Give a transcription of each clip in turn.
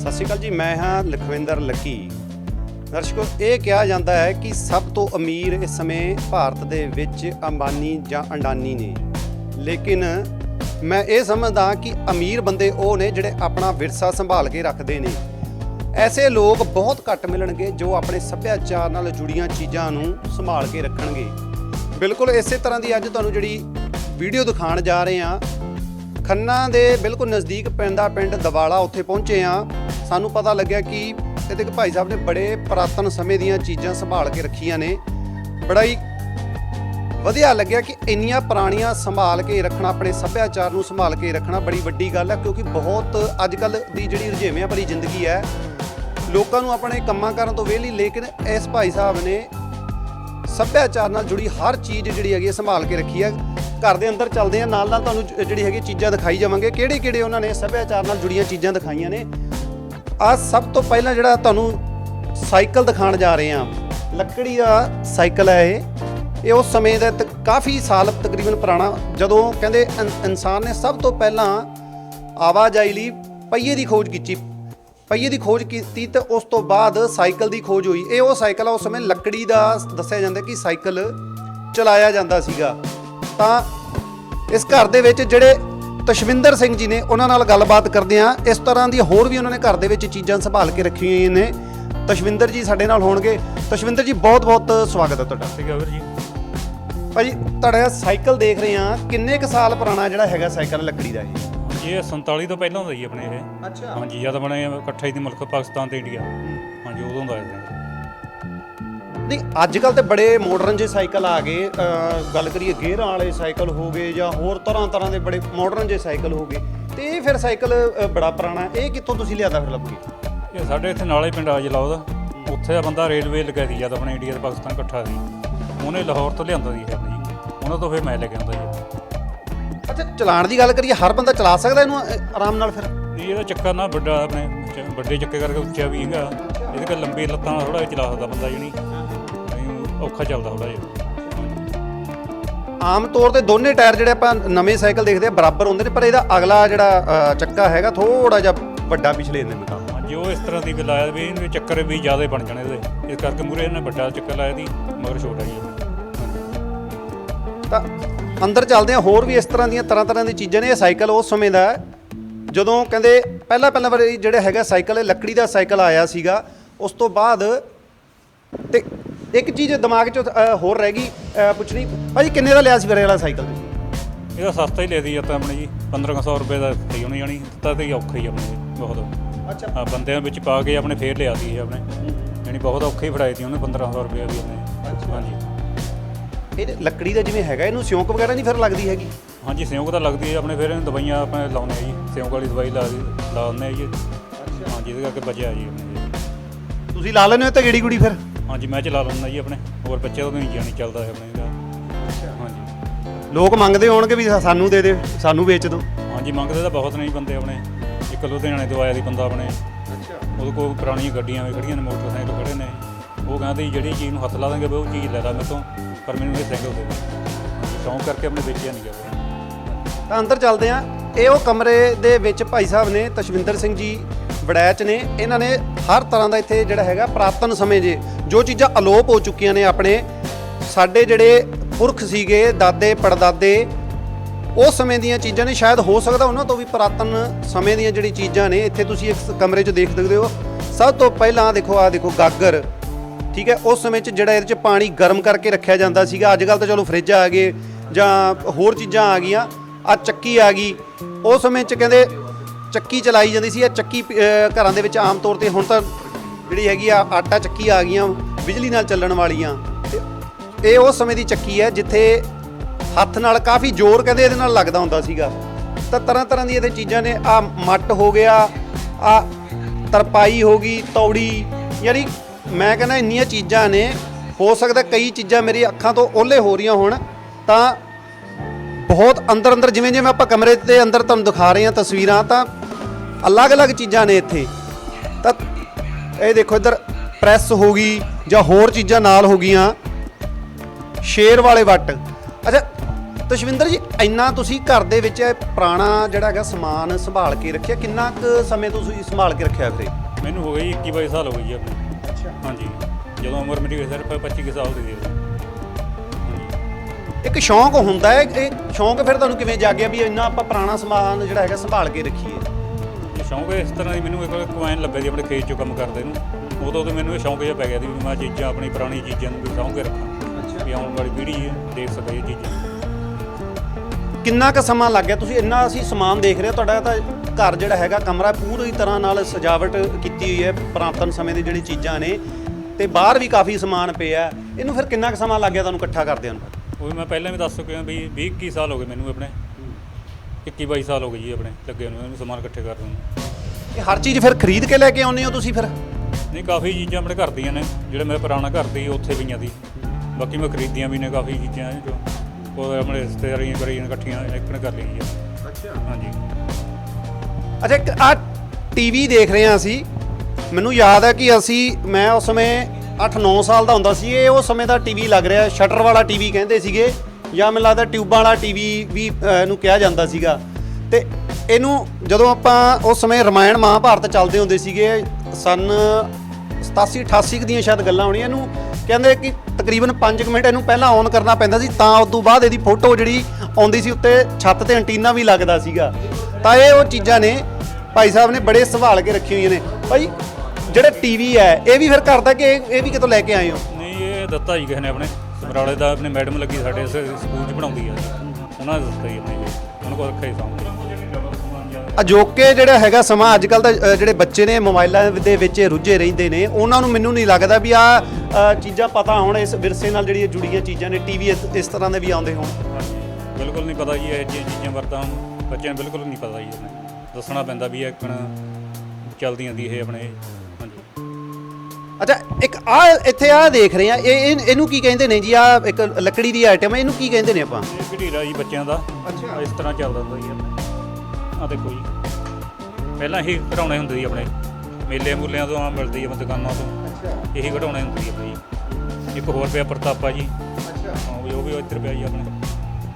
ਸਤਿ ਸ਼੍ਰੀ ਅਕਾਲ ਜੀ, ਮੈਂ ਹਾਂ ਲਖਵਿੰਦਰ ਲੱਕੀ। ਦਰਸ਼ਕੋ, ਇਹ ਕਿਹਾ ਜਾਂਦਾ ਹੈ ਕਿ ਸਭ ਤੋਂ ਅਮੀਰ ਇਸ ਸਮੇਂ ਭਾਰਤ ਦੇ ਵਿੱਚ ਅੰਬਾਨੀ ਜਾਂ ਅੰਡਾਨੀ ਨੇ। ਲੇਕਿਨ ਮੈਂ ਇਹ ਸਮਝਦਾ ਕਿ ਅਮੀਰ ਬੰਦੇ ਉਹ ਨੇ ਜਿਹੜੇ ਆਪਣਾ ਵਿਰਸਾ ਸੰਭਾਲ ਕੇ ਰੱਖਦੇ ਨੇ। ਐਸੇ ਲੋਕ ਬਹੁਤ ਘੱਟ ਮਿਲਣਗੇ ਜੋ ਆਪਣੇ ਸੱਭਿਆਚਾਰ ਨਾਲ ਜੁੜੀਆਂ ਚੀਜ਼ਾਂ ਨੂੰ ਸੰਭਾਲ ਕੇ ਰੱਖਣਗੇ। ਬਿਲਕੁਲ ਇਸੇ ਤਰ੍ਹਾਂ ਦੀ ਅੱਜ ਤੁਹਾਨੂੰ ਜਿਹੜੀ ਵੀਡੀਓ ਦਿਖਾਉਣ ਜਾ ਰਹੇ ਹਾਂ, ਖੰਨਾ ਦੇ ਬਿਲਕੁਲ ਨਜ਼ਦੀਕ ਪੈਂਦਾ ਪਿੰਡ ਦਵਾਲਾ, ਉੱਥੇ ਪਹੁੰਚੇ ਆ ਸਾਨੂੰ ਪਤਾ ਲੱਗਿਆ ਕਿ ਇਹਦੇ ਕਿ ਭਾਈ ਸਾਹਿਬ ਨੇ ਬੜੇ ਪੁਰਾਤਨ ਸਮੇਂ ਦੀਆਂ ਚੀਜ਼ਾਂ ਸੰਭਾਲ ਕੇ ਰੱਖੀਆਂ ਨੇ। ਬੜਾ ਹੀ ਵਧੀਆ ਲੱਗਿਆ ਕਿ ਇੰਨੀਆਂ ਪੁਰਾਣੀਆਂ ਸੰਭਾਲ ਕੇ ਰੱਖਣਾ, ਆਪਣੇ ਸੱਭਿਆਚਾਰ ਨੂੰ ਸੰਭਾਲ ਕੇ ਰੱਖਣਾ ਬੜੀ ਵੱਡੀ ਗੱਲ ਹੈ, ਕਿਉਂਕਿ ਬਹੁਤ ਅੱਜ ਕੱਲ ਦੀ ਜਿਹੜੀ ਰੁਝੇਵਿਆਂ ਭਰੀ ਜ਼ਿੰਦਗੀ ਹੈ, ਲੋਕਾਂ ਨੂੰ ਆਪਣੇ ਕੰਮਾਂ ਕਰਨ ਤੋਂ ਵਿਹਲੀ, ਲੇਕਿਨ ਇਸ ਭਾਈ ਸਾਹਿਬ ਨੇ ਸੱਭਿਆਚਾਰ ਨਾਲ ਜੁੜੀ ਹਰ ਚੀਜ਼ ਜਿਹੜੀ ਹੈਗੀ ਹੈ, ਸੰਭਾਲ ਕੇ ਰੱਖੀ ਹੈ। ਘਰ ਦੇ ਅੰਦਰ ਚੱਲਦੇ ਆ ਨਾਲ ਨਾਲ ਤੁਹਾਨੂੰ ਜਿਹੜੀ ਹੈਗੀ ਚੀਜ਼ਾਂ ਦਿਖਾਈ ਜਾਵਾਂਗੇ ਕਿਹੜੇ ਕਿਹੜੇ ਉਹਨਾਂ ਨੇ ਸੱਭਿਆਚਾਰ ਨਾਲ ਜੁੜੀਆਂ ਚੀਜ਼ਾਂ ਦਿਖਾਈਆਂ ਨੇ। ਆ ਸਭ ਤੋਂ ਪਹਿਲਾਂ ਜਿਹੜਾ ਤੁਹਾਨੂੰ ਸਾਈਕਲ ਦਿਖਾਉਣ ਜਾ ਰਹੇ ਆ ਲੱਕੜੀ ਦਾ ਸਾਈਕਲ ਹੈ ਇਹ। ਇਹ ਉਸ ਸਮੇਂ ਦਾ ਤਕ- ਕਾਫੀ ਸਾਲ ਤਕਰੀਬਨ ਪੁਰਾਣਾ, ਜਦੋਂ ਕਹਿੰਦੇ ਇਨ- ਇਨਸਾਨ ਨੇ ਸਭ ਤੋਂ ਪਹਿਲਾਂ ਆਵਾਜਾਈ ਲਈ, ਪਹੀਏ ਦੀ ਖੋਜ ਕੀਤੀ। ਪਹੀਏ ਦੀ ਖੋਜ ਕੀਤੀ ਤੇ ਉਸ ਤੋਂ ਬਾਅਦ ਸਾਈਕਲ ਦੀ ਖੋਜ ਹੋਈ। ਇਹ ਉਹ ਸਾਈਕਲ ਆ, ਉਸ ਸਮੇਂ ਲੱਕੜੀ ਦਾ ਦੱਸਿਆ ਜਾਂਦਾ ਕਿ ਸਾਈਕਲ ਚਲਾਇਆ ਜਾਂਦਾ ਸੀਗਾ। ਤਾਂ ਇਸ ਘਰ ਦੇ ਵਿੱਚ ਜਿਹੜੇ ਤਸ਼ਵਿੰਦਰ ਸਿੰਘ ਜੀ ਨੇ ਉਹਨਾਂ ਨਾਲ ਗੱਲਬਾਤ ਕਰਦੇ ਆ ਇਸ ਤਰ੍ਹਾਂ ਦੀ ਹੋਰ ਵੀ ਉਹਨਾਂ ਨੇ ਘਰ ਦੇ ਵਿੱਚ ਚੀਜ਼ਾਂ ਸੰਭਾਲ ਕੇ ਰੱਖੀਆਂ ਹੋਈਆਂ ਨੇ। ਤਸ਼ਵਿੰਦਰ ਜੀ ਸਾਡੇ ਨਾਲ ਹੋਣਗੇ। ਤਸ਼ਵਿੰਦਰ ਜੀ ਬਹੁਤ ਬਹੁਤ ਸਵਾਗਤ ਹੈ ਤੁਹਾਡਾ। ਠੀਕ ਹੈ ਵੀਰ ਜੀ। ਭਾਜੀ ਤੁਹਾਡਾ ਸਾਈਕਲ ਦੇਖ ਰਹੇ ਆ ਕਿੰਨੇ ਕੁ ਸਾਲ ਪੁਰਾਣਾ ਜਿਹੜਾ ਹੈਗਾ ਸਾਈਕਲ ਲੱਕੜੀ ਦਾ ਇਹ? ਇਹ 47 ਤੋਂ ਪਹਿਲਾਂ ਹੁੰਦਾ ਜੀ ਆਪਣੇ ਇਹ। ਅੱਛਾ। ਹਾਂਜੀ ਜਦ ਬਣੇ ਇਕੱਠਾ ਹੀ ਦੀ ਮੁਲਕ ਪਾਕਿਸਤਾਨ ਤੇ ਇੰਡੀਆ। ਹਾਂਜੀ ਉਦੋਂ ਦਾ ਇਹ। ਨਹੀਂ ਅੱਜ ਕੱਲ ਤੇ ਬੜੇ ਮਾਡਰਨ ਜੇ ਸਾਈਕਲ ਆ ਗਏ ਗੱਲ ਕਰੀਏ ਗੇਅਰਾਂ ਵਾਲੇ ਸਾਈਕਲ ਹੋ ਗਏ ਜਾਂ ਹੋਰ ਤਰ੍ਹਾਂ ਤਰ੍ਹਾਂ ਦੇ ਬੜੇ ਮਾਡਰਨ ਜੇ ਸਾਈਕਲ ਹੋ ਗਏ ਤੇ ਇਹ ਫਿਰ ਸਾਈਕਲ ਬੜਾ ਪੁਰਾਣਾ ਹੈ। ਇਹ ਕਿੱਥੋਂ ਤੁਸੀਂ ਲਿਆਦਾ ਫਿਰ ਲੱਭ? ਕੇ ਇਹ ਸਾਡੇ ਇੱਥੇ ਨਾਲੇ ਪਿੰਡ ਆ ਜਲਾਉ ਦਾ ਉੱਥੇ ਦਾ ਬੰਦਾ ਰੇਲਵੇ ਲਗਾਈ ਦੀ ਜਦ ਆਪਣੇ ਇੰਡੀਆ ਤੇ ਪਾਕਿਸਤਾਨ ਇਕੱਠਾ ਸੀ। ਉਹਨੇ ਲਾਹੌਰ ਤੋਂ ਲਿਆਂਦਾ ਸੀ ਇਹ ਆਪਣੀ। ਉਹਨਾਂ ਤੋਂ ਫਿਰ ਮੈਂ ਲੈ ਕੇ ਆਉਂਦਾ ਜੀ। ਅੱਛਾ ਚਲਾਣ ਦੀ ਗੱਲ ਕਰੀਏ ਹਰ ਬੰਦਾ ਚਲਾ ਸਕਦਾ ਇਹਨੂੰ ਆਰਾਮ ਨਾਲ ਫਿਰ? ਨਹੀਂ ਇਹਦਾ ਚੱਕਰ ਨਾ ਵੱਡਾ ਆਪਣੇ ਚ- ਵੱਡੇ ਚੱਕੇ ਕਰਕੇ ਉੱਚਾ ਵੀ ਹੈਗਾ। ਇਹਦੇ ਕੋਲ ਲੰਬੀ ਲੱਤਾਂ ਨਾਲ ਥੋੜਾ ਚਲਾ ਸਕਦਾ ਬੰਦਾ ਜਣੀ ਔਖਾ ਚੱਲਦਾ ਥੋੜਾ ਜਿਹਾ ਆਮ ਤੌਰ ਤੇ ਦੋਨੇ ਟਾਇਰ ਜਿਹੜੇ ਆਪਾਂ ਨਵੇਂ ਸਾਈਕਲ ਦੇਖਦੇ ਆ ਬਰਾਬਰ ਹੁੰਦੇ ਨੇ ਪਰ ਇਹਦਾ ਅਗਲਾ ਜਿਹੜਾ ਚੱਕਾ ਹੈਗਾ ਥੋੜਾ ਜਿਹਾ ਵੱਡਾ ਪਿਛਲੇ ਦੇ ਮੁਕਾਬਲੇ। ਹਾਂਜੀ ਉਹ ਇਸ ਤਰ੍ਹਾਂ ਦੀ ਵੀ ਲਾਇਆ ਵੀ ਇਹਦੇ ਚੱਕਰ ਵੀ ਜ਼ਿਆਦਾ ਬਣ ਜਾਣੇ ਇਹਦੇ। ਇਸ ਕਰਕੇ ਮੂਰੇ ਇਹਨੇ ਵੱਡਾ ਚੱਕਰ ਲਾਇਆ ਦੀ ਮਗਰ ਛੋਟਾ ਜੀ ਹਾਂਜੀ ਤਾਂ ਅੰਦਰ ਚੱਲਦੇ ਆ ਹੋਰ ਵੀ ਇਸ ਤਰ੍ਹਾਂ ਦੀਆਂ ਤਰ੍ਹਾਂ ਤਰ੍ਹਾਂ ਦੀ ਚੀਜ਼ਾਂ ਨੇ ਇਹ ਸਾਈਕਲ ਉਸ ਸਮੇਂ ਦਾ ਹੈ ਜਦੋਂ ਕਹਿੰਦੇ ਪਹਿਲਾਂ ਪਹਿਲਾਂ ਵਾਰੀ ਜਿਹੜਾ ਹੈਗਾ ਸਾਈਕਲ ਇਹ ਲੱਕੜੀ ਦਾ ਸਾਈਕਲ ਆਇਆ ਸੀਗਾ ਉਸ ਤੋਂ ਬਾਅਦ ਤੇ ਇੱਕ ਚੀਜ਼ ਦਿਮਾਗ 'ਚ ਅ, ਹੋਰ ਰਹਿ ਗਈ ਅ, ਪੁੱਛਣੀ। ਭਾਜੀ ਕਿੰਨੇ ਦਾ ਲਿਆ ਸੀ ਫਿਰ ਇਹ ਵਾਲਾ ਸਾਈਕਲ? ਤੁਸੀਂ ਇਹਦਾ ਸਸਤਾ ਹੀ ਲੈ ਦੀ ਤਾਂ ਆਪਣੇ ਜੀ 1500 ਰੁਪਏ ਦਾ ਸਹੀ ਹੋਣੀ ਜਾਣੀ ਤਾਂ ਤੇ ਔਖਾ ਹੀ ਆਪਣੇ ਬਹੁਤ ਅੱਛਾ। ਆ ਬੰਦਿਆਂ ਵਿੱਚ ਪਾ ਕੇ ਆਪਣੇ ਫੇਰ ਲਿਆ ਸੀ ਇਹ ਆਪਣੇ। ਯਾਨੀ ਬਹੁਤ ਔਖੇ ਹੀ ਫੜਾਈ ਸੀ ਉਹਨੇ 1500 ਰੁਪਏ ਵੀ ਆਪਣੇ ਹਾਂਜੀ। ਇਹ ਲੱਕੜੀ ਦਾ ਜਿਵੇਂ ਹੈਗਾ ਇਹਨੂੰ ਸਿਉਂਕ ਵਗੈਰਾ ਨਹੀਂ ਫਿਰ ਲੱਗਦੀ ਹੈਗੀ? ਹਾਂਜੀ ਸਿਉਂਕ ਤਾਂ ਲੱਗਦੀ ਹੈ ਆਪਣੇ ਫਿਰ ਇਹਨੂੰ ਦਵਾਈਆਂ ਆਪਣੇ ਲਾਉਂਦੇ ਆ ਜੀ ਸਿਉਂਕ ਵਾਲੀ ਦਵਾਈ ਲਾ ਦੀ ਲਾ ਦਿੰਦੇ ਆ ਜੀ। ਹਾਂਜੀ ਇਹਦੇ ਕਰਕੇ ਬਚਿਆ ਜੀ ਆਪਣੇ ਜੀ। ਤੁਸੀਂ ਲਾ ਲੈਂਦੇ ਹੋ ਤਾਂ ਗੇੜੀ ਗੁੜੀ ਫਿਰ? ਹਾਂਜੀ ਮੈਂ ਚਲਾ ਲੈਂਦਾ ਜੀ ਆਪਣੇ। ਹੋਰ ਬੱਚੇ ਤੋਂ ਨਹੀਂ ਜਾਣੀ ਚੱਲਦਾ ਹੈ ਆਪਣੇ ਦਾ ਹਾਂਜੀ। ਲੋਕ ਮੰਗਦੇ ਹੋਣਗੇ ਵੀ ਸਾਨੂੰ ਦੇ ਦੇ ਸਾਨੂੰ ਵੇਚ ਦਿਓ ਹਾਂਜੀ ਮੰਗਦੇ ਤਾਂ ਬਹੁਤ ਨਹੀਂ ਬੰਦੇ ਆਪਣੇ। ਇੱਕ ਲੁਧਿਆਣੇ ਤੋਂ ਆਇਆ ਦੀ ਬੰਦਾ ਆਪਣੇ। ਅੱਛਾ। ਉਹਦੇ ਕੋਲ ਪੁਰਾਣੀਆਂ ਗੱਡੀਆਂ ਵੀ ਖੜੀਆਂ ਨੇ ਮੋਟਰਸਾਈਕਲ ਖੜੇ ਨੇ। ਉਹ ਕਹਿੰਦੇ ਜੀ ਜਿਹੜੀ ਚੀਜ਼ ਨੂੰ ਹੱਥ ਲਾ ਦਾਂਗੇ ਵੀ ਉਹ ਚੀਜ਼ ਲੈ ਲਾ ਮੇਰੇ ਤੋਂ ਪਰ ਮੈਨੂੰ ਇਹ ਸਾਈਕਲ ਦੇ ਦੇ। ਸ਼ੌਂਕ ਕਰਕੇ ਆਪਣੇ ਵੇਚਿਆ ਨਹੀਂ ਗਿਆ ਤਾਂ ਅੰਦਰ ਚੱਲਦੇ ਆ ਇਹ ਉਹ ਕਮਰੇ ਦੇ ਵਿੱਚ ਭਾਈ ਸਾਹਿਬ ਨੇ ਤਸ਼ਵਿੰਦਰ ਸਿੰਘ ਜੀ ਵੜੈਚ ਨੇ। ਇਹਨਾਂ ਨੇ ਹਰ ਤਰ੍ਹਾਂ ਦਾ ਇੱਥੇ ਜਿਹੜਾ ਹੈਗਾ ਪ੍ਰਾਤਨ ਸਮੇਂ ਜੇ ਜੋ ਚੀਜ਼ਾਂ ਅਲੋਪ ਹੋ ਚੁੱਕੀਆਂ ਨੇ ਆਪਣੇ, ਸਾਡੇ ਜਿਹੜੇ ਪੁਰਖ ਸੀਗੇ, ਦਾਦੇ, ਪੜਦਾਦੇ, ਉਸ ਸਮੇਂ ਦੀਆਂ ਚੀਜ਼ਾਂ ਨੇ, ਸ਼ਾਇਦ ਹੋ ਸਕਦਾ ਉਹਨਾਂ ਤੋਂ ਵੀ ਪ੍ਰਾਤਨ ਸਮੇਂ ਦੀਆਂ ਜਿਹੜੀ ਚੀਜ਼ਾਂ ਨੇ, ਇੱਥੇ ਤੁਸੀਂ ਇੱਕ ਕਮਰੇ 'ਚ ਦੇਖ ਸਕਦੇ ਹੋ। ਸਭ ਤੋਂ ਪਹਿਲਾਂ ਦੇਖੋ ਆ ਦੇਖੋ, ਗਾਗਰ, ਠੀਕ ਹੈ? ਉਸ ਸਮੇਂ 'ਚ ਜਿਹੜਾ ਇਹਦੇ 'ਚ ਪਾਣੀ ਗਰਮ ਕਰਕੇ ਰੱਖਿਆ ਜਾਂਦਾ ਸੀਗਾ। ਅੱਜ ਕੱਲ ਤਾਂ ਚਲੋ ਫ੍ਰਿਜ ਆ ਗਏ ਜਾਂ ਹੋਰ ਚੀਜ਼ਾਂ ਆ ਗਈਆਂ। ਆ ਚੱਕੀ ਆ ਗਈ। ਉਸ ਸਮੇਂ 'ਚ ਕਹਿੰਦੇ ਚੱਕੀ ਚਲਾਈ ਜਾਂਦੀ ਸੀ। ਇਹ ਚੱਕੀ ਘਰਾਂ ਦੇ ਵਿੱਚ ਆਮ ਤੌਰ ਤੇ ਹੁਣ ਤਾਂ ਜਿਹੜੀ ਹੈਗੀ ਆ, ਆਟਾ ਚੱਕੀ ਆ ਗਈਆਂ, ਬਿਜਲੀ ਨਾਲ ਚੱਲਣ ਵਾਲੀਆਂ। ਇਹ ਉਸ ਸਮੇਂ ਦੀ ਚੱਕੀ ਹੈ ਜਿੱਥੇ ਹੱਥ ਨਾਲ ਕਾਫੀ ਜ਼ੋਰ ਕਹਿੰਦੇ ਇਹਦੇ ਨਾਲ ਲੱਗਦਾ ਹੁੰਦਾ ਸੀਗਾ। ਤਾਂ ਤਰ੍ਹਾਂ ਤਰ੍ਹਾਂ ਦੀਆਂ ਇਹਦੇ ਚੀਜ਼ਾਂ ਨੇ, ਆ ਮੱਟ ਹੋ ਗਿਆ, ਆ ਤਰਪਾਈ ਹੋ ਗਈ, ਤੌੜੀ, ਯਾਨੀ ਮੈਂ ਕਹਿੰਦਾ ਇੰਨੀਆਂ ਚੀਜ਼ਾਂ ਨੇ, ਹੋ ਸਕਦਾ ਕਈ ਚੀਜ਼ਾਂ ਮੇਰੀ ਅੱਖਾਂ ਤੋਂ ਓਹਲੇ ਹੋ ਰਹੀਆਂ ਹੋਣ, ਤਾਂ ਬਹੁਤ ਅੰਦਰ ਅੰਦਰ ਜਿਵੇਂ ਜਿਵੇਂ ਆਪਾਂ ਕਮਰੇ ਦੇ ਅੰਦਰ ਤੁਹਾਨੂੰ ਦਿਖਾ ਰਹੇ ਹਾਂ ਤਸਵੀਰਾਂ, ਤਾਂ ਅਲੱਗ-ਅਲੱਗ ਚੀਜ਼ਾਂ ਨੇ ਇੱਥੇ। ਤਾਂ ਇਹ ਦੇਖੋ ਇੱਧਰ ਪ੍ਰੈਸ ਹੋ ਗਈ ਜਾਂ ਹੋਰ ਚੀਜ਼ਾਂ ਨਾਲ ਹੋ ਗਈਆਂ। ਸ਼ੇਰ ਵਾਲੇ ਵੱਟ। ਅੱਛਾ ਤਸ਼ਵਿੰਦਰ ਜੀ ਇੰਨਾ ਤੁਸੀਂ ਘਰ ਦੇ ਵਿੱਚ ਇਹ ਪੁਰਾਣਾ ਜਿਹੜਾ ਹੈਗਾ ਸਮਾਨ ਸੰਭਾਲ ਕੇ ਰੱਖਿਆ ਕਿੰਨਾ ਕੁ ਸਮੇਂ ਤੋਂ ਤੁਸੀਂ ਸੰਭਾਲ ਕੇ ਰੱਖਿਆ ਵੀਰੇ ਮੈਨੂੰ ਹੋ ਗਈ 21 22 ਸਾਲ ਹੋ ਗਈ ਜੀ ਆਪਣੀ। ਅੱਛਾ। ਹਾਂਜੀ। ਜਦੋਂ ਉਮਰ ਮੇਰੀ ਸਿਰਫ 25 ਕੁ ਸਾਲ ਦੀ ਸੀ। ਉਦੋਂ। ਇੱਕ ਸ਼ੌਂਕ ਹੁੰਦਾ ਹੈ ਇਹ ਸ਼ੌਂਕ ਫਿਰ ਤੁਹਾਨੂੰ ਕਿਵੇਂ ਜਾਗਿਆ ਵੀ ਇੰਨਾ ਆਪਾਂ ਪੁਰਾਣਾ ਸਮਾਨ ਜਿਹੜਾ ਹੈਗਾ ਸੰਭਾਲ ਕੇ ਰੱਖੀਏ? ਸ਼ੌਂਕ ਇਸ ਤਰ੍ਹਾਂ ਦੀ ਮੈਨੂੰ ਇੱਕ ਕੁਆਇਨ ਲੱਗਾ ਸੀ ਆਪਣੇ ਖੇਤ 'ਚੋਂ ਕੰਮ ਕਰਦੇ ਨੂੰ। ਉਦੋਂ ਤੋਂ ਮੈਨੂੰ ਇਹ ਸ਼ੌਂਕ ਜਿਹਾ ਪੈ ਗਿਆ ਸੀ ਵੀ ਮੈਂ ਚੀਜ਼ਾਂ ਆਪਣੀ ਪੁਰਾਣੀ ਚੀਜ਼ਾਂ ਨੂੰ ਵੀ ਸਾਂਭ ਕੇ ਰੱਖਾਂ ਵੀ ਆਉਣ ਵਾਲੀ ਪੀੜ੍ਹੀ ਦੇਖ ਸਕੇ ਇਹ ਚੀਜ਼ਾਂ। ਕਿੰਨਾ ਕੁ ਸਮਾਂ ਲੱਗ ਗਿਆ? ਤੁਸੀਂ ਇੰਨਾ ਅਸੀਂ ਸਮਾਨ ਦੇਖ ਰਹੇ ਹਾਂ, ਤੁਹਾਡਾ ਤਾਂ ਘਰ ਜਿਹੜਾ ਹੈਗਾ ਕਮਰਾ ਪੂਰੀ ਤਰ੍ਹਾਂ ਨਾਲ ਸਜਾਵਟ ਕੀਤੀ ਹੋਈ ਹੈ ਪੁਰਾਤਨ ਸਮੇਂ ਦੀ ਜਿਹੜੀ ਚੀਜ਼ਾਂ ਨੇ ਤੇ ਬਾਹਰ ਵੀ ਕਾਫੀ ਸਮਾਨ ਪਿਆ। ਇਹਨੂੰ ਫਿਰ ਕਿੰਨਾ ਕੁ ਸਮਾਂ ਲੱਗ ਗਿਆ ਤੁਹਾਨੂੰ ਇਕੱਠਾ ਕਰਦਿਆਂ ਨੂੰ? ਉਹ ਵੀ ਮੈਂ ਪਹਿਲਾਂ ਵੀ ਦੱਸ ਚੁੱਕਿਆ ਵੀ 20 21 ਸਾਲ ਹੋ ਗਏ ਮੈਨੂੰ ਆਪਣੇ। 21 22 ਸਾਲ ਹੋ ਗਏ ਜੀ ਆਪਣੇ ਲੱਗੇ ਨੂੰ ਇਹਨੂੰ ਸਮਾਨ ਇਕੱਠੇ ਕਰਨ ਨੂੰ। ਇਹ ਹਰ ਚੀਜ਼ ਫਿਰ ਖਰੀਦ ਕੇ ਲੈ ਕੇ ਆਉਂਦੇ ਹੋ ਤੁਸੀਂ ਫਿਰ? ਨਹੀਂ ਕਾਫੀ ਚੀਜ਼ਾਂ ਆਪਣੇ ਘਰ ਦੀਆਂ ਨੇ ਜਿਹੜੇ ਮੇਰਾ ਪੁਰਾਣਾ ਘਰ ਸੀ ਉੱਥੇ ਪਈਆਂ ਸੀ ਬਾਕੀ ਮੈਂ ਖਰੀਦੀਆਂ ਵੀ ਨੇ ਕਾਫੀ ਚੀਜ਼ਾਂ ਜੋ ਉਹ ਆਪਣੇ ਰਿਸ਼ਤੇਦਾਰੀਆਂ ਕਰੀਆਂ ਇਕੱਠੀਆਂ ਇੱਕਣ ਕਰ ਲਈ ਜੀ ਅੱਛਾ। ਹਾਂਜੀ। ਅੱਛਾ ਇੱਕ ਆ ਟੀਵੀ ਦੇਖ ਰਹੇ ਹਾਂ ਅਸੀਂ। ਮੈਨੂੰ ਯਾਦ ਹੈ ਕਿ ਅਸੀਂ ਮੈਂ ਉਸ ਸਮੇਂ 8-9 ਸਾਲ ਦਾ ਹੁੰਦਾ ਸੀ ਇਹ ਉਸ ਸਮੇਂ ਦਾ ਟੀਵੀ ਲੱਗ ਰਿਹਾ ਸ਼ਟਰ ਵਾਲਾ ਟੀਵੀ ਕਹਿੰਦੇ ਸੀਗੇ ਜਾਂ ਮੈਨੂੰ ਲੱਗਦਾ ਟਿਊਬਾਂ ਵਾਲਾ ਟੀਵੀ ਵੀ ਇਹਨੂੰ ਕਿਹਾ ਜਾਂਦਾ ਸੀਗਾ। ਤੇ ਇਹਨੂੰ ਜਦੋਂ ਆਪਾਂ ਉਸ ਸਮੇਂ ਰਮਾਇਣ ਮਹਾਭਾਰਤ ਚੱਲਦੇ ਹੁੰਦੇ ਸੀਗੇ, ਸਨ 87 88 ਦੀਆਂ ਸ਼ਾਇਦ ਗੱਲਾਂ ਹੋਣੀਆਂ, ਇਹਨੂੰ ਕਹਿੰਦੇ ਕਿ ਤਕਰੀਬਨ 5 ਮਿੰਟ ਇਹਨੂੰ ਪਹਿਲਾਂ ਔਨ ਕਰਨਾ ਪੈਂਦਾ ਸੀ, ਤਾਂ ਉਸ ਤੋਂ ਬਾਅਦ ਇਹਦੀ ਫੋਟੋ ਜਿਹੜੀ ਆਉਂਦੀ ਸੀ ਉੱਤੇ ਛੱਤ ਤੇ ਐਂਟੀਨਾ ਵੀ ਲੱਗਦਾ ਸੀਗਾ। ਤਾਂ ਇਹ ਉਹ ਚੀਜ਼ਾਂ ਨੇ, ਭਾਈ ਸਾਹਿਬ ਨੇ ਬੜੇ ਸੰਭਾਲ ਕੇ ਰੱਖੀ ਹੋਈਆਂ ਨੇ। ਭਾਈ, ਜਿਹੜੇ ਟੀਵੀ ਹੈ, ਇਹ ਵੀ ਫਿਰ ਘਰ ਦਾ ਕਿ ਇਹ ਵੀ ਕਿਤੋਂ ਲੈ ਕੇ ਆਏ ਹੋ? ਨਹੀਂ, ਇਹ ਦਿੱਤਾ ਹੀ ਕਿਸੇ ਨੇ ਆਪਣੇ ਸਮਰਾਲੇ ਦਾ, ਆਪਣੇ ਮੈਡਮ ਲੱਗੀ ਸਾਡੇ ਸਕੂਲ 'ਚ ਪੜਾਉਂਦੀ ਆ। ਉਹਨਾਂ ਨੇ ਦਿੱਤਾ ਜੀ ਆਪਣੇ ਉਹਨਾਂ ਕੋਲ ਰੱਖਿਆ ਹੀ ਸਾਹਮਣੇ ਅਜੋਕੇ ਜਿਹੜਾ ਹੈਗਾ ਸਮਾਂ ਅੱਜ ਕੱਲ ਦਾ ਜਿਹੜੇ ਬੱਚੇ ਨੇ ਮੋਬਾਈਲਾਂ ਦੇ ਵਿੱਚ ਰੁੱਝੇ ਰਹਿੰਦੇ ਨੇ ਉਹਨਾਂ ਨੂੰ ਮੈਨੂੰ ਨਹੀਂ ਲੱਗਦਾ ਵੀ ਆ ਚੀਜ਼ਾਂ ਪਤਾ ਹੋਣ ਇਸ ਵਿਰਸੇ ਨਾਲ ਜਿਹੜੀਆਂ ਜੁੜੀਆਂ ਚੀਜ਼ਾਂ ਨੇ ਟੀਵੀ ਇਸ ਤਰ੍ਹਾਂ ਦੇ ਵੀ ਆਉਂਦੇ ਹੋਣ। ਬਿਲਕੁਲ ਨਹੀਂ ਪਤਾ ਜੀ ਇਹ ਜਿਹੀਆਂ ਚੀਜ਼ਾਂ ਵਰਤਾਂ ਬੱਚਿਆਂ ਨੂੰ ਬਿਲਕੁਲ ਨਹੀਂ ਪਤਾ ਜੀ ਦੱਸਣਾ ਪੈਂਦਾ ਵੀ ਇਹ ਕਣ ਚੱਲਦੀਆਂ ਦੀ ਇਹ ਆਪਣੇ ਹਾਂਜੀ। ਅੱਛਾ ਇੱਕ ਆ ਇੱਥੇ ਆ ਦੇਖ ਰਹੇ ਆ ਇਹ ਇਹ- ਇਹਨੂੰ ਕੀ ਕਹਿੰਦੇ ਨੇ ਜੀ ਆ ਇੱਕ ਲੱਕੜੀ ਦੀ ਆਈਟਮ ਹੈ ਇਹਨੂੰ ਕੀ ਕਹਿੰਦੇ ਨੇ ਆਪਾਂ? ਇਹ ਘੜੀਰਾ ਜੀ ਬੱਚਿਆਂ ਦਾ ਅੱਛਾ। ਇਸ ਤਰ੍ਹਾਂ ਚੱਲਦਾ ਹੁੰਦਾ ਜੀ ਆ ਦੇਖੋ ਜੀ ਪਹਿਲਾਂ ਹੀ ਘਟਾਉਣੇ ਹੁੰਦੇ ਸੀ ਆਪਣੇ। ਮੇਲੇ ਮੂਲਿਆਂ ਤੋਂ ਆ ਮਿਲਦੀ ਆ ਦੁਕਾਨਾਂ ਤੋਂ। ਅੱਛਾ ਇਹੀ ਘਟਾਉਣੇ ਹੁੰਦੇ ਸੀ ਆਪਣੇ। ਜੀ ਇੱਕ ਹੋਰ ਪਿਆ ਪ੍ਰਤਾਪਾ ਜੀ। ਅੱਛਾ। ਹਾਂ ਵੀ ਉਹ ਵੀ ਇੱਧਰ ਪਿਆ ਜੀ ਆਪਣੇ।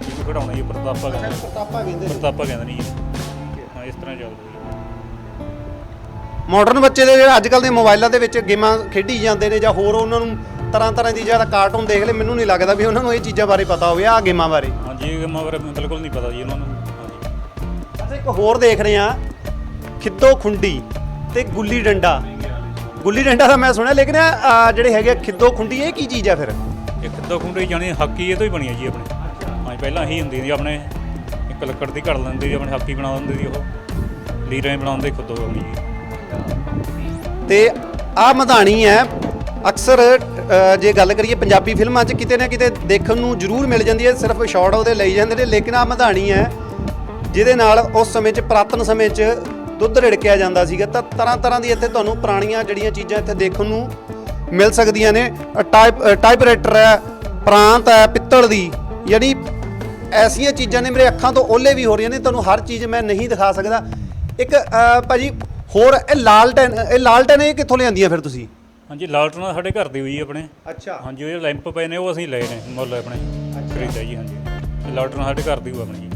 ਇਹ ਘਟਾਉਣਾ ਜੀ ਪ੍ਰਤਾਪਾ ਕਹਿੰਦੇ ਪ੍ਰਤਾਪਾ ਕਹਿੰਦੇ ਨੇ ਪ੍ਰਤਾਪਾ ਕਹਿੰਦੇ ਨਹੀਂ ਜੀ। ਹਾਂ। ਇਸ ਤਰ੍ਹਾਂ ਚੱਲਦਾ ਜੀ ਮਾਡਰਨ ਬੱਚੇ ਦੇ ਜਿਹੜੇ ਅੱਜ ਕੱਲ ਦੇ ਮੋਬਾਈਲਾਂ ਦੇ ਵਿੱਚ ਗੇਮਾਂ ਖੇਡੀ ਜਾਂਦੇ ਨੇ ਜਾਂ ਹੋਰ ਉਹਨਾਂ ਨੂੰ ਤਰ੍ਹਾਂ ਤਰ੍ਹਾਂ ਦੀ ਜਿਹੜਾ ਕਾਰਟੂਨ ਦੇਖ ਲੈ ਮੈਨੂੰ ਨਹੀਂ ਲੱਗਦਾ ਵੀ ਉਹਨਾਂ ਨੂੰ ਇਹ ਚੀਜ਼ਾਂ ਬਾਰੇ ਪਤਾ ਹੋਵੇ ਆ ਗੇਮਾਂ ਬਾਰੇ। ਹਾਂਜੀ ਇਹ ਗੇਮਾਂ ਬਾਰੇ ਬਿਲਕੁਲ ਨਹੀਂ ਪਤਾ ਜੀ ਉਹਨਾਂ ਨੂੰ। ਅੱਛਾ ਇੱਕ ਹੋਰ ਦੇਖ ਰਹੇ ਆ ਖਿੱਦੋ ਖੁੰਡੀ ਤੇ ਗੁੱਲੀ ਡੰਡਾ। ਗੁੱਲੀ ਡੰਡਾ ਤਾਂ ਮੈਂ ਸੁਣਿਆ ਲੇਕਿਨ ਜਿਹੜੇ ਹੈਗੇ ਖਿੱਦੋ ਖੁੰਡੀ ਇਹ ਕੀ ਚੀਜ਼ ਆ ਫਿਰ? ਇਹ ਕਿੱਦਾਂ ਖੁੰਡੇ ਜਾਣੀ ਹਾਕੀ ਇਹ ਤੋਂ ਹੀ ਬਣੀ ਹੈ ਜੀ ਆਪਣੇ। ਹਾਂਜੀ ਪਹਿਲਾਂ ਹੀ ਹੁੰਦੀ ਸੀ ਆਪਣੇ ਇੱਕ ਲੱਕੜ ਦੀ ਘੜ ਲੈਂਦੇ ਸੀ ਆਪਣੇ ਹਾਕੀ ਬਣਾ ਦਿੰਦੇ ਸੀ ਉਹ। ਲੀਰਾਂ ਬਣਾਉਂਦੇ ਖੁਦ ਹੋਣੀ ਜੀ। ਤੇ ਆ ਮਧਾਣੀ ਹੈ ਅਕਸਰ ਅ, ਜੇ ਗੱਲ ਕਰੀਏ ਪੰਜਾਬੀ ਫਿਲਮਾਂ 'ਚ ਕਿਤੇ ਨਾ ਕਿਤੇ ਦੇਖਣ ਨੂੰ ਜ਼ਰੂਰ ਮਿਲ ਜਾਂਦੀ ਹੈ ਸਿਰਫ ਸ਼ਾਰਟ ਉਹਦੇ ਲਈ ਜਾਂਦੇ ਨੇ ਲੇਕਿਨ ਆ ਮਧਾਣੀ ਹੈ ਜਿਹਦੇ ਨਾਲ ਉਸ ਸਮੇਂ 'ਚ ਪ੍ਰਾਤਨ ਸਮੇਂ 'ਚ ਦੁੱਧ ਰਿੜਕਿਆ ਜਾਂਦਾ ਸੀਗਾ ਤਾਂ ਤਰ੍ਹਾਂ ਤਰ੍ਹਾਂ ਦੀ ਇੱਥੇ ਤੁਹਾਨੂੰ ਪੁਰਾਣੀਆਂ ਜਿਹੜੀਆਂ ਚੀਜ਼ਾਂ ਇੱਥੇ ਦੇਖਣ ਨੂੰ ਮਿਲ ਸਕਦੀਆਂ ਨੇ। ਟਾਈਪ ਟਾਈਪਰਾਈਟਰ ਹੈ ਪ੍ਰਾਂਤ ਹੈ ਪਿੱਤਲ ਦੀ ਯਾਨੀ ਐਸੀਆਂ ਚੀਜ਼ਾਂ ਨੇ ਮੇਰੇ ਅੱਖਾਂ ਤੋਂ ਓਲੇ ਵੀ ਹੋ ਰਹੀਆਂ ਨੇ ਤੁਹਾਨੂੰ ਹਰ ਚੀਜ਼ ਮੈਂ ਨਹੀਂ ਦਿਖਾ ਸਕਦਾ। ਇੱਕ ਭਾਜੀ ਹੋਰ ਇਹ ਲਾਲਟਨ ਇਹ ਲਾਲਟਨ ਇਹ ਕਿੱਥੋਂ ਲਿਆਂਦੀਆਂ ਫਿਰ ਤੁਸੀਂ? ਹਾਂਜੀ ਲਾਲਟਨਾ ਸਾਡੇ ਘਰ ਦੀ ਹੋਈ ਆਪਣੇ। ਅੱਛਾ। ਹਾਂਜੀ ਉਹ ਜਿਹੜੇ ਲੈਂਪ ਪਏ ਨੇ ਉਹ ਅਸੀਂ ਲਏ ਨੇ ਮੁੱਲ ਆਪਣੇ। ਖਰੀਦਿਆ ਜੀ ਹਾਂਜੀ। ਲਾਲਟਨਾ ਸਾਡੇ ਘਰ ਦੀ ਆਪਣੀ ਹੈ ਹਾਂਜੀ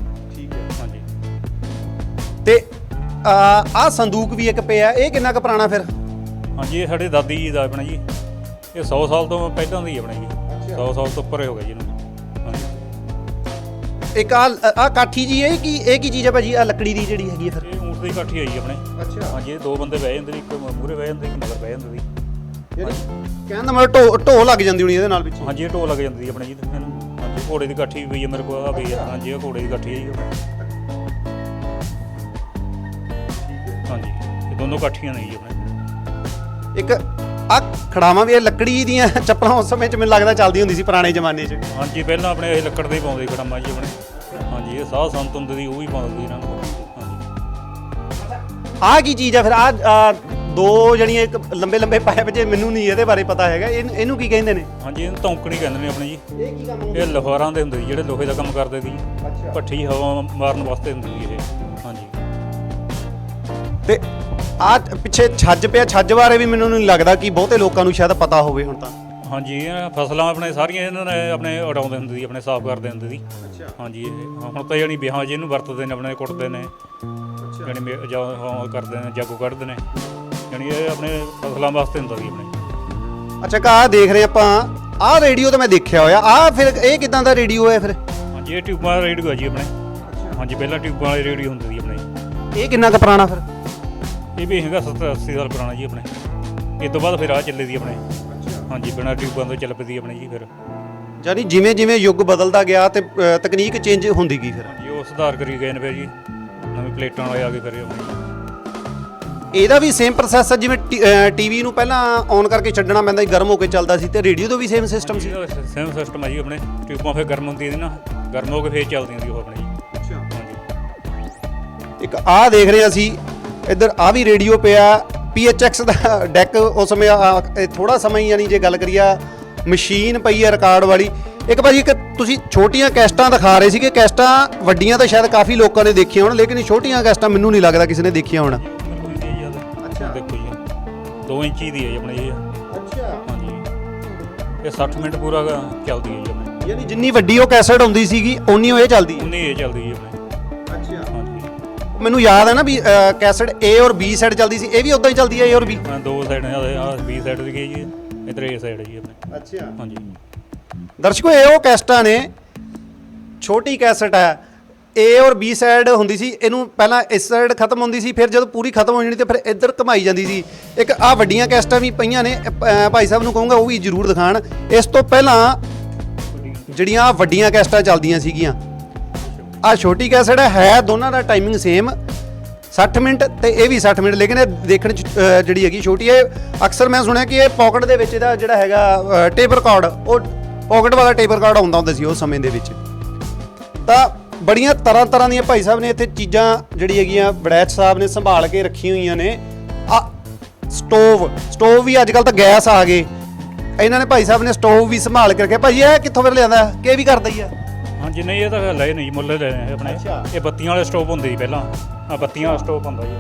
ਤੇ ਆ ਸੰਦੂਕ ਵੀ ਇੱਕ ਪਿਆ ਇਹ ਕਿੰਨਾ ਕੁ ਪੁਰਾਣਾ ਫਿਰ? ਹਾਂਜੀ ਇਹ ਸਾਡੇ ਦਾਦੀ ਜੀ ਦਾ ਆਪਣਾ ਜੀ। ਇਹ 100 ਸਾਲ ਤੋਂ ਪਹਿਲਾਂ ਦੀ ਆਪਣਾ ਜੀ। 100 ਸਾਲ ਤੋਂ ਉੱਪਰ ਹੀ ਗਿਆ ਜੀ ਇਹਨੂੰ। ਹਾਂਜੀ। ਇੱਕ ਆ ਆ ਕਾਠੀ ਜੀ ਇਹ ਕੀ ਇਹ ਕੀ ਚੀਜ਼ ਹੈ ਭਾਜੀ? ਆ ਲੱਕੜੀ ਦੀ ਜਿਹੜੀ ਹੈਗੀ ਹੈ ਫਿਰ? ਇਹ ਊਂਟ ਦੀ ਇਕੱਠੀ ਹੋਈ ਆਪਣੇ। ਅੱਛਾ। ਹਾਂਜੀ ਇਹ ਦੋ ਬੰਦੇ ਬਹਿ ਜਾਂਦੇ ਨੇ ਇੱਕ ਮੂਹਰੇ ਬਹਿ ਜਾਂਦੇ ਇੱਕ ਮਗਰ ਬਹਿ ਜਾਂਦੇ ਸੀ ਕਹਿਣ ਦਾ ਮਤਲਬ ਢੋ ਢੋ ਲੱਗ ਜਾਂਦੀ ਹੋਣੀ ਇਹਦੇ ਨਾਲ ਵਿੱਚ। ਹਾਂਜੀ ਇਹ ਢੋ ਲੱਗ ਜਾਂਦੀ ਆਪਣੇ ਜੀ ਇਹਨੂੰ। ਹਾਂਜੀ ਘੋੜੇ ਦੀ ਇਕੱਠੀ ਵੀ ਹੈ ਮੇਰੇ ਕੋਲ ਆ ਵੀ ਹੈ ਹਾਂਜੀ ਇਹ ਘੋੜੇ ਦੀ ਇਕੱਠੀ ਹੈ ਜੀ ਦੋਨੋਂ ਇਕੱਠੀਆਂ ਨੇ ਜੀ ਆਪਣੇ ਇੱਕ ਆ ਖੜਾਵਾਂ ਵੀ ਇਹ ਲੱਕੜੀ ਦੀਆਂ ਚੱਪਲਾਂ ਉਸ ਸਮੇਂ 'ਚ ਮੈਨੂੰ ਲੱਗਦਾ ਚੱਲਦੀ ਹੁੰਦੀ ਸੀ ਪੁਰਾਣੇ ਜ਼ਮਾਨੇ 'ਚ। ਹਾਂਜੀ ਪਹਿਲਾਂ ਆਪਣੇ ਇਹ ਲੱਕੜ ਦੇ ਹੀ ਪਾਉਂਦੇ ਖੜਮਾ ਜੀ ਆਪਣੇ। ਹਾਂਜੀ ਇਹ ਸਾਹ ਸੰਤ ਹੁੰਦੇ ਸੀ ਉਹ ਵੀ ਪਾਉਂਦੇ ਸੀ ਇਹਨਾਂ ਨੂੰ। ਹਾਂਜੀ। ਆ ਕੀ ਚੀਜ਼ ਆ ਫਿਰ? ਆ ਦੋ ਜਣੀਆਂ ਇੱਕ ਲੰਬੇ ਲੰਬੇ ਪਾਇਪ ਜੇ ਮੈਨੂੰ ਨਹੀਂ ਇਹਦੇ ਬਾਰੇ ਪਤਾ ਹੈਗਾ। ਇਹਨੂੰ ਇਹਨੂੰ ਕੀ ਕਹਿੰਦੇ ਨੇ? ਹਾਂਜੀ ਇਹਨੂੰ ਧੌਂਕਣੀ ਕਹਿੰਦੇ ਨੇ ਆਪਣੇ ਜੀ। ਇਹ ਕੀ ਕੰਮ ਇਹ ਲੋਹਾਰਾਂ ਦੇ ਹੁੰਦੇ ਸੀ ਜਿਹੜੇ ਲੋਹੇ ਦਾ ਕੰਮ ਕਰਦੇ ਸੀ। ਅੱਛਾ। ਭੱਠੀ ਹਵਾ ਮਾਰਨ ਵਾਸਤੇ ਹੁੰਦੀ ਸੀ ਇਹ। ਹਾਂਜੀ। ਤੇ ਆ ਪਿੱਛੇ ਛੱਜ ਪਿਆ ਛੱਜ ਬਾਰੇ ਵੀ ਮੈਨੂੰ ਨਹੀਂ ਲੱਗਦਾ ਕਿ ਬਹੁਤੇ ਲੋਕਾਂ ਨੂੰ ਸ਼ਾਇਦ ਪਤਾ ਹੋਵੇ ਹੁਣ ਤਾਂ। ਹਾਂਜੀ ਇਹ ਫਸਲਾਂ ਆਪਣੇ ਸਾਰੀਆਂ ਇਹਨਾਂ ਨੇ ਆਪਣੇ ਉਡਾਉਂਦੇ ਹੁੰਦੇ ਸੀ ਆਪਣੇ ਸਾਫ਼ ਕਰਦੇ ਹੁੰਦੇ ਸੀ। ਅੱਛਾ। ਹਾਂਜੀ ਇਹ ਹੁਣ ਤਾਂ ਜਾਨੀ ਵਿਆਹਾਂ 'ਚ ਇਹਨੂੰ ਵਰਤਦੇ ਨੇ ਆਪਣੇ ਕੁੱਟਦੇ ਨੇ ਅੱਛਾ। ਜਾਨੀ ਮੇ- ਜਾਂ ਉਹ ਕਰਦੇ ਨੇ ਜਾਗੋ ਕੱਢਦੇ ਨੇ। ਜਾਨੀ ਇਹ ਆਪਣੇ ਫਸਲਾਂ ਵਾਸਤੇ ਹੁੰਦਾ ਸੀ ਆਪਣੇ। ਅੱਛਾ ਕਾ ਦੇਖ ਰਹੇ ਆਪਾਂ ਆਹ ਰੇਡੀਓ ਤਾਂ ਮੈਂ ਦੇਖਿਆ ਹੋਇਆ ਆਹ ਫਿਰ ਇਹ ਕਿਦਾਂ ਦਾ ਰੇਡੀਓ ਹੈ ਫਿਰ? ਹਾਂਜੀ ਇਹ ਟਿਊਬਾਂ ਵਾਲਾ ਰੇਡੀਓ ਹੈ ਜੀ ਆਪਣੇ। ਹਾਂਜੀ ਪਹਿਲਾਂ ਟਿਊਬਾਂ ਵਾਲੇ ਰੇਡੀਓ ਹੁੰਦੇ ਸੀ ਆਪਣੇ। ਇਹ ਕਿੰਨਾ ਕੁ ਪੁਰਾਣਾ ਫਿਰ? ਇਹ ਵੀ ਹੈਗਾ 70 80 ਸਾਲ ਪੁਰਾਣਾ ਜੀ ਆਪਣੇ। ਇਹ ਤੋਂ ਬਾਅਦ ਫਿਰ ਆ ਚੱਲੇ ਦੀ ਆਪਣੇ। ਹਾਂਜੀ ਬਿਨਾਂ ਟਿਊਬਾਂ ਤੋਂ ਚੱਲ ਪਈ ਆਪਣੇ ਜੀ ਫਿਰ। ਯਾਨੀ ਜਿਵੇਂ ਜਿਵੇਂ ਯੁੱਗ ਬਦਲਦਾ ਗਿਆ ਤੇ ਅ, ਤਕਨੀਕ ਚੇਂਜ ਹੁੰਦੀ ਗਈ ਫਿਰ। ਹਾਂਜੀ ਉਹ ਸੁਧਾਰ ਕਰੀ ਗਏ ਨੇ ਫਿਰ ਜੀ। ਨਵੀਂ ਪਲੇਟਾਂ ਵਾਲੇ ਆ ਗਏ ਫਿਰ ਆਪਣੇ ਇਹਦਾ ਵੀ ਸੇਮ ਪ੍ਰੋਸੈਸ ਹੈ ਜਿਵੇਂ ਟੀਵੀ ਨੂੰ ਪਹਿਲਾਂ ਔਨ ਕਰਕੇ ਛੱਡਣਾ ਪੈਂਦਾ ਸੀ ਗਰਮ ਹੋ ਕੇ ਚੱਲਦਾ ਸੀ ਤੇ ਰੇਡੀਓ ਦਾ ਵੀ ਸੇਮ ਸਿਸਟਮ ਸੀ। ਸੇਮ ਸਿਸਟਮ ਹੈ ਜੀ ਆਪਣੇ। ਟਿਊਬਾਂ ਫਿਰ ਗਰਮ ਹੁੰਦੀਆਂ ਨੇ ਨਾ। ਗਰਮ ਹੋ ਕੇ ਫਿਰ ਚੱਲਦੀਆਂ ਸੀ ਉਹ ਆਪਣੇ ਜੀ। ਹਾਂਜੀ। ਇੱਕ ਆਹ ਦੇਖ ਰਹੇ ਅਸੀਂ ਇੱਧਰ ਆ ਵੀ ਰੇਡੀਓ ਪਿਆ। PHX ਦਾ ਡੈਕ ਉਸ ਸਮੇਂ ਥੋੜਾ ਸਮਾਂ ਹੀ ਯਾਨੀ ਜੇ ਗੱਲ ਕਰੀਆ ਮਸ਼ੀਨ ਪਈ ਹੈ ਰਿਕਾਰਡ ਵਾਲੀ। ਇੱਕ ਭਾਜੀ ਇੱਕ ਤੁਸੀਂ ਛੋਟੀਆਂ ਕੈਸਟਾਂ ਦਿਖਾ ਰਹੇ ਸੀਗੇ। ਕੈਸਟਾਂ ਵੱਡੀਆਂ ਤਾਂ ਸ਼ਾਇਦ ਕਾਫੀ ਲੋਕਾਂ ਨੇ ਦੇਖੀਆਂ ਹੋਣ ਲੇਕਿਨ ਛੋਟੀਆਂ ਕੈਸਟਾਂ ਮੈਨੂੰ ਨਹੀਂ ਲੱਗਦਾ ਕਿਸੇ ਨੇ ਦੇਖੀਆਂ ਹੋਣ। ਅੱਛਾ। ਦੇਖੋ ਜੀ। 2 ਇੰਚੀ ਦੀ ਹੈ ਆਪਣੇ ਇਹ। ਅੱਛਾ। ਹਾਂਜੀ। ਇਹ 60 ਮਿੰਟ ਪੂਰਾ ਚੱਲਦੀ ਹੈ ਜੀ ਆਪਣੇ। ਯਾਨੀ ਜਿੰਨੀ ਵੱਡੀ ਉਹ ਕੈਸਟ ਹੁੰਦੀ ਸੀਗੀ ਓਨੀ ਉਹ ਇਹ ਚੱਲਦੀ ਹੈ। ਉਨੀ ਇਹ ਚੱਲਦੀ ਹੈ ਆਪਣੇ। ਅੱਛਾ। ਮੈਨੂੰ ਯਾਦ ਹੈ ਨਾ ਵੀ ਕੈਸਟ A ਔਰ B ਸਾਈਡ ਚੱਲਦੀ ਸੀ। ਇਹ ਵੀ ਉਦਾਂ ਹੀ ਚੱਲਦੀ ਹੈ A ਔਰ B? ਹਾਂ ਦੋ ਸਾਈਡ ਨੇ ਆ ਬੀ ਸਾਈਡ ਦੀ ਗਈ ਜੀ ਇਧਰ ਇਹ ਸਾਈਡ ਜੀ ਆਪਣੇ। ਅੱਛਾ। ਹਾਂਜੀ। ਦਰਸ਼ਕੋ ਇਹ ਉਹ ਕੈਸਟਾਂ ਨੇ ਛੋਟੀ ਕੈਸਟ ਹੈ A ਔਰ B ਸਾਈਡ ਹੁੰਦੀ ਸੀ ਇਹਨੂੰ ਪਹਿਲਾਂ ਇਸ ਸਾਈਡ ਖਤਮ ਹੁੰਦੀ ਸੀ ਫਿਰ ਜਦੋਂ ਪੂਰੀ ਖਤਮ ਹੋ ਜਾਣੀ ਤੇ ਫਿਰ ਇੱਧਰ ਘਮਾਈ ਜਾਂਦੀ ਸੀ। ਇੱਕ ਆ ਵੱਡੀਆਂ ਕੈਸਟਾਂ ਵੀ ਪਈਆਂ ਨੇ ਅ, ਭਾਈ ਸਾਹਿਬ ਨੂੰ ਕਹੂੰਗਾ ਉਹ ਵੀ ਜ਼ਰੂਰ ਦਿਖਾਣ। ਇਸ ਤੋਂ ਪਹਿਲਾਂ ਜਿਹੜੀਆਂ ਆਹ ਵੱਡੀਆਂ ਕੈਸਟਾਂ ਚੱਲਦੀਆਂ ਸੀਗੀਆਂ ਆ ਛੋਟੀ ਕੈਸਟ ਹੈ ਦੋਨਾਂ ਦਾ ਟਾਈਮਿੰਗ ਸੇਮ 60 ਮਿੰਟ ਤੇ ਇਹ ਵੀ 60 ਮਿੰਟ ਲੇਕਿਨ ਇਹ ਦੇਖਣ ਚ ਅ, ਜਿਹੜੀ ਹੈਗੀ ਛੋਟੀ ਹੈ ਅਕਸਰ ਮੈਂ ਸੁਣਿਆ ਕਿ ਇਹ ਪਾਕਟ ਦੇ ਵਿੱਚ ਇਹਦਾ ਜਿਹੜਾ ਹੈਗਾ ਟੇਪ ਰਿਕਾਰਡ ਉਹ ਪਾਕਟ ਵਾਲਾ ਟੇਪ ਰਿਕਾਰਡ ਆਉਂਦਾ ਹੁੰਦਾ ਸੀ ਉਸ ਸਮੇਂ ਦੇ ਵਿੱਚ। ਤਾਂ ਬੜੀਆਂ ਤਰ੍ਹਾਂ ਤਰ੍ਹਾਂ ਦੀਆਂ ਭਾਈ ਸਾਹਿਬ ਨੇ ਇੱਥੇ ਚੀਜ਼ਾਂ ਜਿਹੜੀ ਹੈਗੀਆਂ ਵੜੈਚ ਸਾਹਿਬ ਨੇ ਸੰਭਾਲ ਕੇ ਰੱਖੀਆਂ ਹੋਈਆਂ ਨੇ। ਆ ਸਟੋਵ ਸਟੋਵ ਵੀ ਅੱਜ ਕੱਲ ਤਾਂ ਗੈਸ ਆ ਗਏ। ਇਹਨਾਂ ਨੇ ਭਾਈ ਸਾਹਿਬ ਨੇ ਸਟੋਵ ਵੀ ਸੰਭਾਲ ਕੇ ਰੱਖਿਆ। ਭਾਜੀ ਇਹ ਕਿੱਥੋਂ ਫਿਰ ਲਿਆਂਦਾ? ਕਿ ਇਹ ਵੀ ਕਰਦਾ ਹੀ ਆ। ਹਾਂਜੀ ਨਹੀਂ ਇਹ ਤਾਂ ਲਏ ਨਹੀਂ ਜੀ, ਮੁੱਲ ਲਏ ਨੇ ਆਪਣੇ। ਅੱਛਾ। ਇਹ ਬੱਤੀਆਂ ਵਾਲੇ ਸਟੋਪ ਹੁੰਦੇ ਸੀ ਪਹਿਲਾਂ। ਆ ਬੱਤੀਆਂ ਵਾਲਾ ਸਟੋਪ ਹੁੰਦਾ ਜੀ।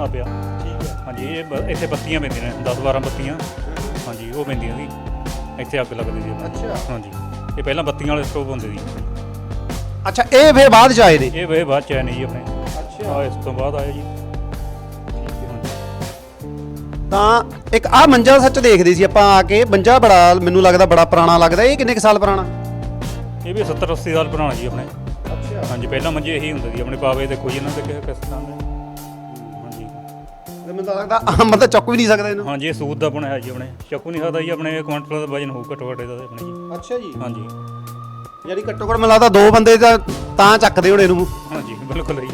ਆ ਪਿਆ। ਠੀਕ ਹੈ। ਹਾਂਜੀ ਇਹ ਬ- ਇੱਥੇ ਬੱਤੀਆਂ ਪੈਂਦੀਆਂ ਨੇ 10 12 ਬੱਤੀਆਂ। ਹਾਂਜੀ ਉਹ ਪੈਂਦੀਆਂ ਸੀ ਇੱਥੇ ਅੱਗ ਲੱਗਦੀ ਸੀ। ਅੱਛਾ। ਹਾਂਜੀ। ਇਹ ਪਹਿਲਾਂ ਬੱਤੀਆਂ ਵਾਲੇ ਸਟੋਪ ਹੁੰਦੇ ਸੀ। ਅੱਛਾ ਇਹ ਫਿਰ ਬਾਅਦ ਚ ਆਏ ਨੇ? ਇਹ ਵੇ ਬਾਅਦ ਚ ਆਏ ਨੇ ਜੀ ਆਪਣੇ। ਅੱਛਾ। ਆ ਇਸ ਤੋਂ ਬਾਅਦ ਆਇਆ ਜੀ। ਤਾਂ ਇੱਕ ਆ ਮੰਜਾ ਸੱਚ ਦੇਖਦੇ ਸੀ ਆਪਾਂ ਆ ਕੇ। ਮੰਜਾ ਬੜਾ ਮੈਨੂੰ ਲੱਗਦਾ ਬੜਾ ਪੁਰਾਣਾ ਲੱਗਦਾ। ਇਹ ਕਿੰਨੇ ਕੁ ਸਾਲ ਪੁਰਾਣਾ? ਇਹ ਵੀ 70 80 ਸਾਲ ਪੁਰਾਣਾ ਜੀ ਆਪਣੇ। ਅੱਛਾ। ਹਾਂਜੀ ਪਹਿਲਾਂ ਮੰਜੇ ਇਹੀ ਹੁੰਦੇ ਸੀ ਆਪਣੇ ਪਾਵੇ ਦੇਖੋ ਜੀ ਇਹਨਾਂ ਦੇ ਕਿਸ ਕਿਸ ਤਰ੍ਹਾਂ ਦੇ। ਹਾਂਜੀ। ਮੈਨੂੰ ਤਾਂ ਲੱਗਦਾ ਬੰਦਾ ਚੁੱਕ ਵੀ ਨਹੀਂ ਸਕਦਾ ਇਹਨੂੰ। ਹਾਂਜੀ ਇਹ ਸੂਤ ਦਾ ਬਣਿਆ ਜੀ ਆਪਣੇ। ਚੱਕੂ ਨਹੀਂ ਸਕਦਾ ਜੀ ਆਪਣੇ ਕੁਆਂਟਲ ਦਾ ਵਜਨ ਹੋਊ ਘੱਟੋ ਘੱਟ ਇਹਦਾ ਤੇ ਆਪਣੇ ਜੀ। ਅੱਛਾ ਜੀ। ਹਾਂਜੀ। ਯਾਨੀ ਘੱਟੋ ਘੱਟ ਮੈਨੂੰ ਲੱਗਦਾ ਦੋ ਬੰਦੇ ਤਾਂ ਤਾਂ ਚੱਕਦੇ ਹੋਣੇ ਇਹਨੂੰ। ਹਾਂਜੀ ਬਿਲਕੁਲ ਜੀ।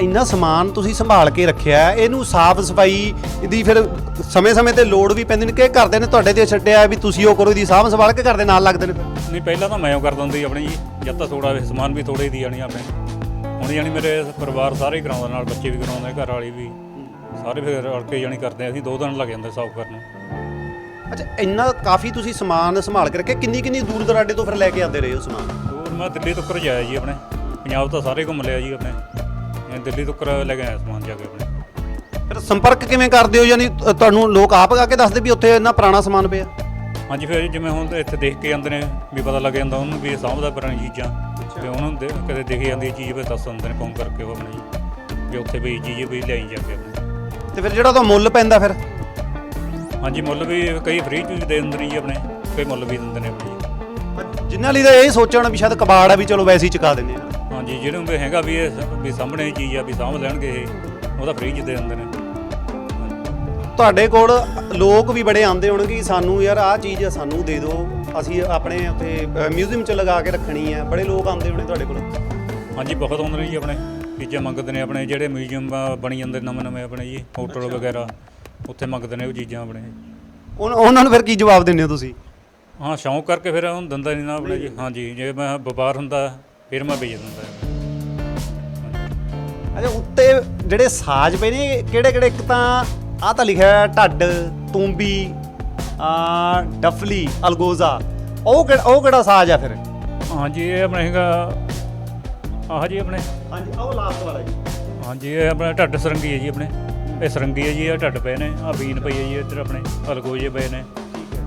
ਇੰਨਾ ਸਮਾਨ ਤੁਸੀਂ ਸੰਭਾਲ ਕੇ ਰੱਖਿਆ ਇਹਨੂੰ ਸਾਫ਼ ਸਫ਼ਾਈ ਦੀ ਫਿਰ ਸਮੇਂ-ਸਮੇਂ ਤੇ ਲੋੜ ਵੀ ਪੈਂਦੀ ਨੇ ਕਿ ਘਰਦੇ ਨੇ ਤੁਹਾਡੇ ਤੇ ਛੱਡਿਆ ਵੀ ਤੁਸੀਂ ਉਹ ਕਰੋ ਇਹਦੀ ਸਾਂਭ ਸੰਭਾਲ ਕੇ ਕਰਦੇ ਨਾਲ ਲੱਗਦੇ ਨੇ ਨਹੀਂ ਪਹਿਲਾਂ ਤਾਂ ਮੈਂ ਉਹ ਕਰਦਾ ਹੁੰਦਾ ਸੀ ਆਪਣੀ ਜੀ ਜਦ ਤਾਂ ਥੋੜਾ ਸਮਾਨ ਵੀ ਥੋੜੇ ਦੀ ਜਾਣੀ ਆਪਣੇ ਹੁਣ ਜਾਣੀ ਮੇਰੇ ਪਰਿਵਾਰ ਸਾਰੇ ਕਰਾਉਂਦਾ ਨਾਲ ਬੱਚੇ ਵੀ ਕਰਾਉਂਦੇ ਘਰ ਵਾਲੀ ਵੀ। ਸਾਰੇ ਫਿਰ ਰਲ ਕੇ ਜਾਣੀ ਕਰਦੇ ਅਸੀਂ ਦੋ ਦਿਨ ਲੱਗ ਜਾਂਦੇ ਸਾਫ਼ ਕਰਨ। ਅੱਛਾ ਇੰਨਾ ਕਾਫੀ ਤੁਸੀਂ ਸਮਾਨ ਸੰਭਾਲ ਕੇ ਰੱਖਿਆ ਕਿੰਨੀ ਕਿੰਨੀ ਦੂਰ ਦਰਾਡੇ ਤੋਂ ਫਿਰ ਲੈ ਕੇ ਆਉਂਦੇ ਰਹੇ ਹੋ ਸਮਾਨ? ਹੋਰ ਮੈਂ ਦਿੱਲੀ ਤੱਕ ਜਾਇਆ ਜੀ ਆਪਣੇ ਪੰਜਾਬ ਤਾਂ ਸਾਰੇ ਘੁੰਮ ਲਿਆ ਜੀ ਆਪਣੇ। ਮੈਂ ਦਿੱਲੀ ਤੱਕ ਲੈ ਕੇ ਆਇਆ ਸਮਾਨ ਜਾ ਕੇ ਆਪਣੇ। ਫਿਰ ਸੰਪਰਕ ਕਿਵੇਂ ਕਰਦੇ ਹੋ? ਯਾਨੀ ਅ, ਤੁਹਾਨੂੰ ਲੋਕ ਆਪ ਆ ਕੇ ਦੱਸਦੇ ਵੀ ਉੱਥੇ ਇੰਨਾ ਪੁਰਾਣਾ ਸਮਾਨ ਪਿਆ? ਹਾਂਜੀ ਫਿਰ ਜਿਵੇਂ ਹੁਣ ਤੇ ਇੱਥੇ ਦੇਖ ਕੇ ਜਾਂਦੇ ਨੇ ਵੀ ਪਤਾ ਲੱਗ ਜਾਂਦਾ ਉਹਨੂੰ ਵੀ ਇਹ ਸਾਂਭਦਾ ਪੁਰਾਣੀ ਚੀਜ਼ਾਂ। ਤੇ ਉਹਨਾਂ ਨੂੰ ਦੇ- ਕਦੇ ਦਿਖ ਜਾਂਦੀ ਚੀਜ਼ ਵੀ ਦੱਸ ਦਿੰਦੇ ਨੇ ਫੋਨ ਕਰਕੇ ਉਹ ਆਪਣੀ ਵੀ ਉੱਥੇ ਵੀ ਚੀਜ਼ ਵੀ ਲਿਆਈ ਜਾ ਕੇ ਆਪਣੇ। ਤੇ ਫਿਰ ਜਿਹੜਾ ਉਹਦਾ ਮੁੱਲ ਪੈਂਦਾ ਫਿਰ? ਹਾਂਜੀ ਮੁੱਲ ਵੀ ਕਈ ਫ੍ਰੀ ਚ ਦੇ ਦਿੰਦੇ ਨੇ ਜੀ ਆਪਣੇ ਕਈ ਮੁੱਲ ਵੀ ਦਿੰਦੇ ਨੇ ਆਪਣੇ। ਜਿਨ੍ਹਾਂ ਲਈ ਤਾਂ ਇਹ ਸੋਚਣਾ ਵੀ ਸ਼ਾਇਦ ਕਬਾੜ ਆ ਵੀ ਚਲੋ ਵੈਸੇ ਹੀ ਚੁਕਾ ਦਿੰਦੇ ਆ। ਹਾਂਜੀ ਜਿਹਨੂੰ ਵੀ ਹੈਗਾ ਵੀ ਇਹ ਸ- ਵੀ ਸਾਹਮਣੇ ਇਹ ਚੀਜ਼ ਆ ਵੀ ਸਾਂਭ ਲੈਣਗੇ ਇਹ ਉਹਦਾ ਫ੍ਰੀ ਚ ਦੇ ਦਿੰਦੇ ਨੇ। ਤੁਹਾਡੇ ਕੋਲ ਲੋਕ ਵੀ ਬੜੇ ਆਉਂਦੇ ਹੋਣਗੇ ਕਿ ਸਾਨੂੰ ਯਾਰ ਆਹ ਚੀਜ਼ ਸਾਨੂੰ ਦੇ ਦਿਓ ਅਸੀਂ ਆਪਣੇ ਉੱਥੇ ਮਿਊਜ਼ੀਅਮ 'ਚ ਲਗਾ ਕੇ ਰੱਖਣੀ ਹੈ ਬੜੇ ਲੋਕ ਆਉਂਦੇ ਹੋਣੇ ਤੁਹਾਡੇ ਕੋਲ। ਹਾਂਜੀ ਬਹੁਤ ਆਉਂਦੇ ਨੇ ਜੀ ਆਪਣੇ ਚੀਜ਼ਾਂ ਮੰਗਦੇ ਨੇ ਆਪਣੇ ਜਿਹੜੇ ਮਿਊਜ਼ੀਅਮ ਬਣੀ ਜਾਂਦੇ ਨਵੇਂ ਨਵੇਂ ਆਪਣੇ ਜੀ ਹੋਟਲ ਵਗੈਰਾ ਉੱਥੇ ਮੰਗਦੇ ਨੇ ਉਹ ਚੀਜ਼ਾਂ ਆਪਣੇ। ਉਨ- ਉਹਨਾਂ ਨੂੰ ਫਿਰ ਕੀ ਜਵਾਬ ਦਿੰਦੇ ਹੋ ਤੁਸੀਂ? ਹਾਂ ਸ਼ੌਂਕ ਕਰਕੇ ਫਿਰ ਉਹਨੂੰ ਦਿੰਦਾ ਨਹੀਂ ਨਾ ਆਪਣੇ ਜੀ। ਹਾਂਜੀ ਜੇ ਮੈਂ ਵਪਾਰ ਹੁੰਦਾ ਫਿਰ ਮੈਂ ਵੇਚ ਦਿੰਦਾ। ਅੱਛਾ ਉੱਤੇ ਜਿਹੜੇ ਸਾਜ਼ ਪਏ ਨੇ ਕਿਹੜੇ ਕਿਹੜੇ ਇੱਕ ਤਾਂ ਆਹ ਤਾਂ ਲਿਖਿਆ ਹੈ ਢੱਡ ਤੂੰਬੀ ਆ ਡਫਲੀ ਅਲਗੋਜ਼ਾ। ਉਹ ਕਿਹੜਾ ਉਹ ਕਿਹੜਾ ਸਾਜ਼ ਆ ਫਿਰ? ਹਾਂਜੀ ਇਹ ਆਪਣੇ ਹੈਗਾ ਆਹ ਜੀ ਆਪਣੇ। ਹਾਂਜੀ ਉਹ ਲਾਸਟ ਵਾਲਾ ਜੀ। ਹਾਂਜੀ ਇਹ ਆਪਣਾ ਢੱਡ ਸਰੰਗੀ ਹੈ ਜੀ ਆਪਣੇ। ਇਹ ਸਰੰਗੀ ਹੈ ਜੀ ਇਹ ਢੱਡ ਪਏ ਨੇ। ਆ ਬੀਨ ਪਈ ਹੈ ਜੀ ਇੱਧਰ ਆਪਣੇ ਅਲਗੋਜੇ ਪਏ ਨੇ।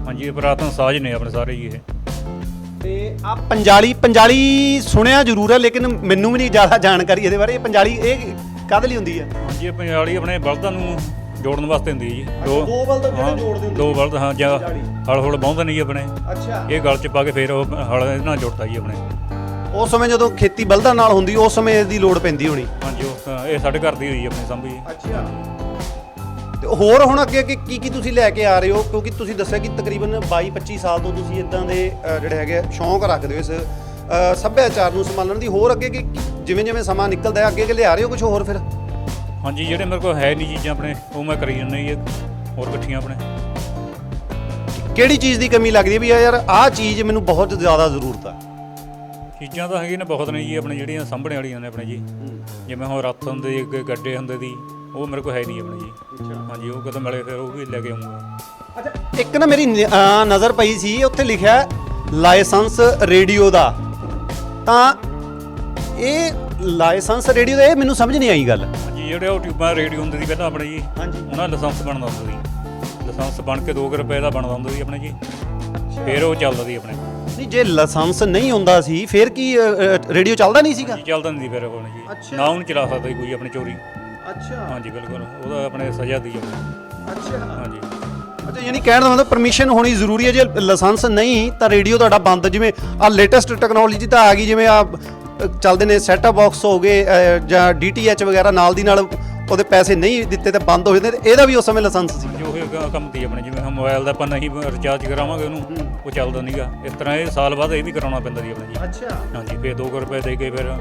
ਹਾਂਜੀ ਇਹ ਪੁਰਾਤਨ ਸਾਜ਼ ਨੇ ਆਪਣੇ ਸਾਰੇ ਜੀ ਇਹ। ਤੇ ਆ ਪੰਜਾਲੀ ਪੰਜਾਲੀ ਸੁਣਿਆ ਜ਼ਰੂਰ ਹੈ ਲੇਕਿਨ ਮੈਨੂੰ ਵੀ ਨਹੀਂ ਜ਼ਿਆਦਾ ਜਾਣਕਾਰੀ ਇਹਦੇ ਬਾਰੇ। ਇਹ ਪੰਜਾਲੀ ਇਹ ਕਾਹਦੇ ਲਈ ਹੁੰਦੀ ਹੈ? ਹਾਂਜੀ ਇਹ ਪੰਜਾਲੀ ਆਪਣੇ ਬਲਦਾਂ ਨੂੰ ਜੋੜਨ ਵਾਸਤੇ ਹੁੰਦੀ ਹੈ ਜੀ ਦੋ ਬਲਦ ਜਿਹੜੇ ਹਾਂ, ਜੋੜਦੇ ਹੁੰਦੇ ਦੋ ਬਲਦ ਹਾਂ ਜਾਂ ਪੰਜਾਲੀ। ਹਲ ਹੁਲ ਬਾਉਂਦੇ ਨਹੀਂ ਆਪਣੇ। ਅੱਛਾ। ਇਹ ਗਲ ਚ ਪਾ ਕੇ ਫਿਰ ਉਹ ਹਲ ਇਹਦੇ ਨਾਲ ਜੁੜਦਾ ਜੀ ਆਪਣੇ। ਉਸ ਸਮੇਂ ਜਦੋਂ ਖੇਤੀ ਬਲਦਾਂ ਨਾਲ ਹੁੰਦੀ ਉਸ ਸਮੇਂ ਇਹਦੀ ਲੋੜ ਪੈਂਦੀ ਹੋਣੀ। ਹਾਂਜੀ ਉਹ ਤਾਂ ਇਹ ਸਾਡੇ ਘਰ ਦੀ ਹੋਈ ਆਪਣੀ ਸੰਭੀ। ਅੱਛਾ। ਤੇ ਹੋਰ ਹੁਣ ਅੱਗੇ ਅੱਗੇ ਕੀ ਕੀ ਤੁਸੀਂ ਲੈ ਕੇ ਆ ਰਹੇ ਹੋ? ਕਿਉਂਕਿ ਤੁਸੀਂ ਦੱਸਿਆ ਕਿ ਤਕਰੀਬਨ 22 25 ਸਾਲ ਤੋਂ ਤੁਸੀਂ ਇਦਾਂ ਦੇ ਅ, ਜਿਹੜੇ ਹੈਗੇ ਆ, ਸ਼ੌਂਕ ਰੱਖਦੇ ਹੋ ਇਸ ਅ, ਸੱਭਿਆਚਾਰ ਨੂੰ ਸੰਭਾਲਣ ਦੀ। ਹੋਰ ਅੱਗੇ ਕੀ ਜਿਵੇਂ ਜਿਵੇਂ ਸਮਾਂ ਨਿਕਲਦਾ ਹੈ ਅੱਗੇ ਅੱਗੇ ਲਿਆ ਰਹੇ ਹੋ ਕੁਝ ਹੋਰ ਫਿਰ? ਹਾਂਜੀ ਜਿਹੜੇ ਮੇਰੇ ਕੋਲ ਹੈ ਨਹੀਂ ਚੀਜ਼ਾਂ ਆਪਣੇ ਉਹ ਮੈਂ ਕਰੀ ਜਾਂਦਾ ਜੀ ਹੋਰ ਇਕੱਠੀਆਂ ਆਪਣੇ। ਕਿਹੜੀ ਚੀਜ਼ ਦੀ ਕਮੀ ਲੱਗਦੀ ਹੈ ਵੀ ਯਾਰ ਆਹ ਚੀਜ਼ ਮੈਨੂੰ ਬਹੁਤ ਜ਼ਿਆਦਾ ਜ਼ਰੂਰਤ ਆ? ਚੀਜ਼ਾਂ ਤਾਂ ਹੈਗੀਆਂ ਨੇ ਬਹੁਤ ਨੇ ਜੀ ਆਪਣੇ ਜਿਹੜੀਆਂ ਸਾਂਭਣੇ ਵਾਲੀਆਂ ਨੇ ਆਪਣੇ ਜੀ। ਜਿਵੇਂ ਹੁਣ ਰੱਥ ਹੁੰਦੇ ਜੀ, ਅੱਗੇ ਗੱਡੇ ਹੁੰਦੇ ਦੀ। ਉਹ ਮੇਰੇ ਕੋਲ ਹੈ ਨਹੀਂ ਆਪਣੇ ਜੀ। ਹਾਂਜੀ ਉਹ ਕਦੋਂ ਮਿਲੇ ਫਿਰ ਉਹ ਵੀ ਲੈ ਕੇ ਆਉਂਗਾ। ਅੱਛਾ ਇੱਕ ਨਾ ਮੇਰੀ ਨ- ਅਹ ਨਜ਼ਰ ਪਈ ਸੀ ਉੱਥੇ ਲਿਖਿਆ ਲਾਇਸੈਂਸ ਰੇਡੀਓ ਦਾ। ਤਾਂ ਇਹ ਲਾਇਸੈਂਸ ਰੇਡੀਓ ਦਾ ਇਹ ਮੈਨੂੰ ਸਮਝ ਨਹੀਂ ਆਈ ਗੱਲ। ਹਾਂਜੀ ਜਿਹੜੇ ਉਹ ਟਿਊਬਾਂ ਰੇਡੀਓ ਹੁੰਦੇ ਸੀ ਪਹਿਲਾਂ ਆਪਣੇ ਜੀ ਹਾਂਜੀ। ਉਹਨਾਂ ਦਾ ਲਾਇਸੈਂਸ ਬਣਦਾ ਹੁੰਦਾ ਸੀ। ਲਾਇਸੈਂਸ ਬਣ ਕੇ 2 ਰੁਪਏ ਦਾ ਬਣਦਾ ਹੁੰਦਾ ਸੀ ਆਪਣੇ ਜੀ। ਫਿਰ ਉਹ ਚੱਲਦਾ ਸੀ ਆਪਣੇ। ਨਹੀਂ ਜੇ ਲਾਇਸੈਂਸ ਨਹੀਂ ਹੁੰਦਾ ਸੀ ਫਿਰ ਕੀ ਰੇਡੀਓ ਚੱਲਦਾ ਨਹੀਂ ਸੀਗਾ? ਜੀ ਚੱਲਦਾ ਨਹੀਂ ਸੀ ਫਿਰ ਉਹ ਜੀ। ਨਾ ਉਹਨੂੰ ਚਲਾ ਸਕਦਾ ਸੀ ਕੋਈ ਆਪਣੀ ਚੋਰੀ। ਅੱਛਾ। ਹਾਂਜੀ ਬਿਲਕੁਲ। ਉਹਦਾ ਆਪਣੇ ਸਜ਼ਾ ਦੀ ਆਪਣੀ ਅੱਛਾ। ਹਾਂਜੀ। ਅੱਛਾ ਯਾਨੀ ਕਹਿਣ ਦਾ ਮਤਲਬ ਪਰਮਿਸ਼ਨ ਹੋਣੀ ਜ਼ਰੂਰੀ ਹੈ ਜੇ ਲਾਇਸੈਂਸ ਨਹੀਂ ਤਾਂ ਰੇਡੀਓ ਤੁਹਾਡਾ ਬੰਦ ਜਿਵੇਂ ਆ ਲੇਟੈਸਟ ਟੈਕਨੋਲੋਜੀ ਤਾਂ ਆ ਗਈ ਜਿਵੇਂ ਆ ਚੱਲਦੇ ਨੇ ਸੈਟ ਬਾਕਸ ਹੋ ਗਏ ਅ, ਜਾਂ ਡੀਟੀਐਚ ਵਗੈਰਾ ਨਾਲ ਦੀ ਨਾਲ ਉਹਦੇ ਪੈਸੇ ਨਹੀਂ ਦਿੱਤੇ ਤਾਂ ਬੰਦ ਹੋ ਜਾਂਦੇ ਤੇ ਇਹਦਾ ਵੀ ਉਸ ਸਮੇਂ ਲਾਇਸੈਂਸ ਸੀ। ਜੋ ਇਹ ਕ- ਕੰਮ ਦੀ ਆਪਣੇ ਜਿਵੇਂ ਹੁਣ ਮੋਬਾਈਲ ਦਾ ਆਪਾਂ ਨਹੀਂ ਰਿਚਾਰਜ ਕਰਾਵਾਂਗੇ ਉਹਨੂੰ ਉਹ ਚੱਲਦਾ ਨਹੀਂਗਾ ਇਸ ਤਰ੍ਹਾਂ ਇਹ ਸਾਲ ਬਾਅਦ ਇਹ ਵੀ ਕਰਾਉਣਾ ਪੈਂਦਾ ਜੀ ਆਪਣੇ ਜੀ। ਅੱਛਾ। ਹਾਂਜੀ ਫਿਰ 2 ਰੁਪਏ ਦੇ ਕੇ ਫਿਰ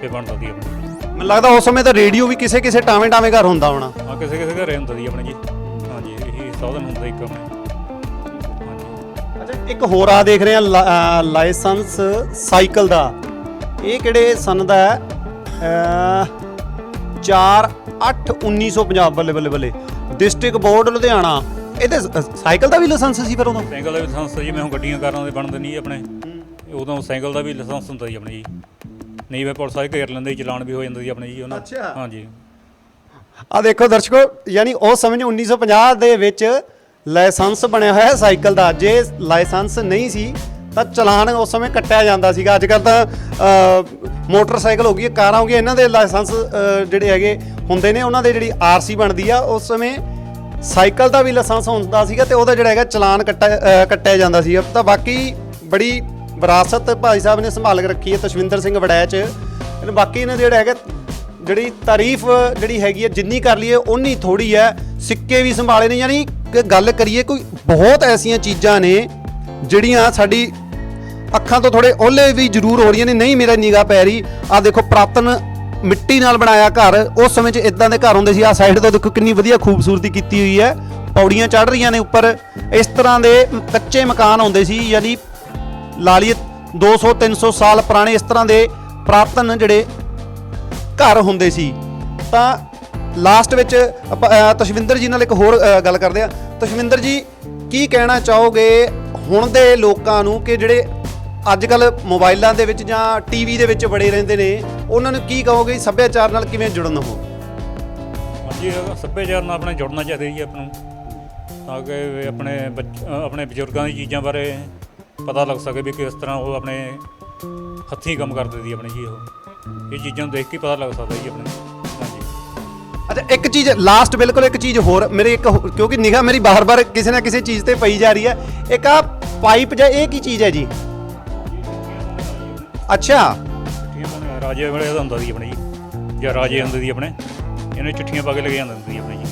ਫਿਰ ਬਣਦਾ ਸੀ ਆਪਣੇ। ਮੈਨੂੰ ਲੱਗਦਾ ਉਸ ਸਮੇਂ ਤਾਂ ਰੇਡੀਓ ਵੀ ਕਿਸੇ ਕਿਸੇ ਟਾਵੇਂ ਟਾਵੇਂ ਘਰ ਹੁੰਦਾ ਹੋਣਾ। ਹਾਂ ਕਿਸੇ ਕਿਸੇ ਘਰੇ ਹੁੰਦਾ ਸੀ ਆਪਣੇ ਜੀ। ਹਾਂਜੀ ਇਹੀ ਸਾਧਨ ਹੁੰਦਾ ਇੱਕ ਆਪਣੇ। ਹਾਂਜੀ ਅੱਛਾ ਇੱਕ ਹੋਰ ਆ ਦੇਖ ਰਹੇ ਆ ਲਾਇਸੈਂਸ ਸਾਈਕਲ ਦਾ। ਇਹ ਕਿਹੜੇ ਸਨ ਦਾ ਹੈ? ਅਹ, 4 8 1950 ਬੱਲੇ ਬੱਲੇ ਬੱਲੇ। District board Ludhiana. ਇਹਦੇ ਸ- ਸਾਈਕਲ ਦਾ ਵੀ ਲਾਇਸੈਂਸ ਸੀ ਫਿਰ ਉਦੋਂ? ਸਾਈਕਲ ਦਾ ਵੀ ਲਾਇਸੈਂਸ ਜਿਵੇਂ ਹੁਣ ਗੱਡੀਆਂ ਕਾਰਾਂ ਦੇ ਬਣਦੇ ਨਹੀਂ ਆਪਣੇ। ਉਦੋਂ ਸਾਈਕਲ ਦਾ ਵੀ ਲਾਇਸੈਂਸ ਹੁੰਦਾ ਸੀ ਆਪਣੇ ਜੀ। ਨਹੀਂ ਵੇ ਪੁਲਿਸ ਵਾਲੇ ਘੇਰ ਲੈਂਦੇ ਚਲਾਨ ਵੀ ਹੋ ਜਾਂਦਾ ਸੀ ਆਪਣੇ ਜੀ ਉਹਨਾਂ ਅੱਛਾ। ਹਾਂਜੀ। ਆ ਦੇਖੋ ਦਰਸ਼ਕੋ ਯਾਨੀ ਉਸ ਸਮੇਂ 'ਚ 1950 ਦੇ ਵਿੱਚ ਲਾਇਸੈਂਸ ਬਣਿਆ ਹੋਇਆ ਹੈ ਸਾਈਕਲ ਦਾ। ਜੇ ਲਾਇਸੈਂਸ ਨਹੀਂ ਸੀ ਤਾਂ ਚਲਾਨ ਉਸ ਸਮੇਂ ਕੱਟਿਆ ਜਾਂਦਾ ਸੀਗਾ। ਅੱਜ ਕੱਲ੍ਹ ਤਾਂ ਅ, ਮੋਟਰਸਾਈਕਲ ਹੋ ਗਈ ਕਾਰਾਂ ਹੋ ਗਈਆਂ ਇਹਨਾਂ ਦੇ ਲਾਇਸੈਂਸ ਅ, ਜਿਹੜੇ ਹੈਗੇ ਹੁੰਦੇ ਨੇ ਉਹਨਾਂ ਦੇ ਜਿਹੜੀ ਆਰਸੀ ਬਣਦੀ ਆ ਉਸ ਸਮੇਂ ਸਾਈਕਲ ਦਾ ਵੀ ਲਾਇਸੈਂਸ ਹੁੰਦਾ ਸੀਗਾ ਤੇ ਉਹਦਾ ਜਿਹੜਾ ਹੈਗਾ ਚਲਾਨ ਕੱਟਿਆ ਅ, ਕੱਟਿਆ ਜਾਂਦਾ ਸੀ ਤਾਂ ਬਾਕੀ ਬੜੀ ਵਿਰਾਸਤ ਭਾਈ ਸਾਹਿਬ ਨੇ ਸੰਭਾਲ ਕੇ ਰੱਖੀ ਹੈ ਤਸ਼ਵਿੰਦਰ ਸਿੰਘ ਵੜੈਚ। ਇਹਨੂੰ ਬਾਕੀ ਇਹਨਾਂ ਦੇ ਜਿਹੜਾ ਹੈਗਾ, ਜਿਹੜੀ ਤਾਰੀਫ ਜਿਹੜੀ ਹੈਗੀ ਹੈ, ਜਿੰਨੀ ਕਰ ਲਈਏ, ਓਨੀ ਥੋੜੀ ਹੈ। ਸਿੱਕੇ ਵੀ ਸੰਭਾਲੇ ਨੇ, ਯਾਨੀ ਕਿ ਗੱਲ ਕਰੀਏ, ਕੋਈ ਬਹੁਤ ਐਸੀਆਂ ਚੀਜ਼ਾਂ ਨੇ, ਜਿਹੜੀਆਂ ਸਾਡੀ ਅੱਖਾਂ ਤੋਂ ਥੋੜੇ ਓਲੇ ਵੀ ਜ਼ਰੂਰ ਹੋ ਰਹੀਆਂ ਨੇ, ਨਹੀਂ ਮੇਰਾ ਨਿਗਾਹ ਪੈ ਰਹੀ। ਆ ਦੇਖੋ, ਪ੍ਰਾਤਨ ਮਿੱਟੀ ਨਾਲ ਬਣਾਇਆ ਘਰ, ਉਸ ਸਮੇਂ 'ਚ ਇਦਾਂ ਦੇ ਘਰ ਹੁੰਦੇ ਸੀ। ਆ ਸਾਈਡ ਤੋਂ ਦੇਖੋ, ਕਿੰਨੀ ਵਧੀਆ ਖੂਬਸੂਰਤੀ ਕੀਤੀ ਹੋਈ ਹੈ। ਪੌੜੀਆਂ ਚੜ ਰਹੀਆਂ ਨੇ ਉੱਪਰ। ਇਸ ਤਰ੍ਹਾਂ ਦੇ ਕੱਚੇ ਮਕਾਨ ਹੁੰਦੇ ਸੀ, ਯਾਨੀ ਲਾ ਲਈਏ। 200 300 ਸਾਲ ਪੁਰਾਣੇ ਇਸ ਤਰ੍ਹਾਂ ਦੇ ਪ੍ਰਾਤਨ ਜਿਹੜੇ ਘਰ ਹੁੰਦੇ ਸੀ। ਤਾਂ ਲਾਸਟ ਵਿੱਚ ਆਪਾਂ ਤਸ਼ਵਿੰਦਰ ਜੀ ਨਾਲ ਇੱਕ ਹੋਰ ਗੱਲ ਕਰਦੇ ਆ ਤਸ਼ਵਿੰਦਰ ਜੀ, ਕੀ ਕਹਿਣਾ ਚਾਹੋਗੇ ਹੁਣ ਦੇ ਲੋਕਾਂ ਨੂੰ ਕਿ ਜਿਹੜੇ ਅੱਜ ਕੱਲ ਮੋਬਾਈਲਾਂ ਦੇ ਵਿੱਚ ਜਾਂ ਟੀਵੀ ਦੇ ਵਿੱਚ ਬੜੇ ਰਹਿੰਦੇ ਨੇ, ਉਹਨਾਂ ਨੂੰ ਕੀ ਕਹੋਗੇ? ਸੱਭਿਆਚਾਰ ਨਾਲ ਕਿਵੇਂ ਜੁੜਨ ਹੋ? ਹਾਂਜੀ, ਸੱਭਿਆਚਾਰ ਨਾਲ ਆਪਣੇ ਜੁੜਨਾ ਚਾਹੀਦਾ ਜੀ ਆਪਾਂ ਨੂੰ। ਤਾਂ ਕਿ ਆਪਣੇ ਬੱਚ- ਆਪਣੇ ਬਜ਼ੁਰਗਾਂ ਦੀ ਚੀਜ਼ਾਂ ਬਾਰੇ ਪਤਾ ਲੱਗ ਸਕੇ ਵੀ ਕਿਸ ਤਰ੍ਹਾਂ ਉਹ ਆਪਣੇ ਹੱਥੀਂ ਕੰਮ ਕਰਦੇ ਸੀ ਆਪਣੇ ਜੀ ਉਹ। ਇਹ ਚੀਜ਼ਾਂ ਨੂੰ ਦੇਖ ਕੇ ਹੀ ਪਤਾ ਲੱਗ ਸਕਦਾ ਜੀ ਆਪਣੇ। ਹਾਂਜੀ। ਅੱਛਾ ਇੱਕ ਚੀਜ਼ ਲਾਸਟ ਬਿਲਕੁਲ ਇੱਕ ਚੀਜ਼ ਹੋਰ ਮੇਰੇ ਇੱਕ ਹੋ- ਕਿਉਂਕਿ ਨਿਗਾਹ ਮੇਰੀ ਬਾਰ-ਬਾਰ ਕਿਸੇ ਨਾ ਕਿਸੇ ਚੀਜ਼ ਤੇ ਪਈ ਜਾ ਰਹੀ ਹੈ। ਇੱਕ ਆ ਪਾਈਪ ਜਾਂ ਇਹ ਕੀ ਚੀਜ਼ ਹੈ ਜੀ? ਅੱਛਾ। ਚਿੱਠੀਆਂ ਪਾਉਣੇ ਰਾਜੇ ਵੇਲੇ ਦਾ ਹੁੰਦਾ ਸੀ ਆਪਣੇ ਜੀ। ਜਾਂ ਰਾਜੇ ਹੁੰਦੇ ਸੀ ਆਪਣੇ। ਇਹਨੇ ਚਿੱਠੀਆਂ ਪਾ ਕੇ ਲੈ ਕੇ ਜਾਂਦੇ ਸੀ ਆਪਣੇ ਜੀ।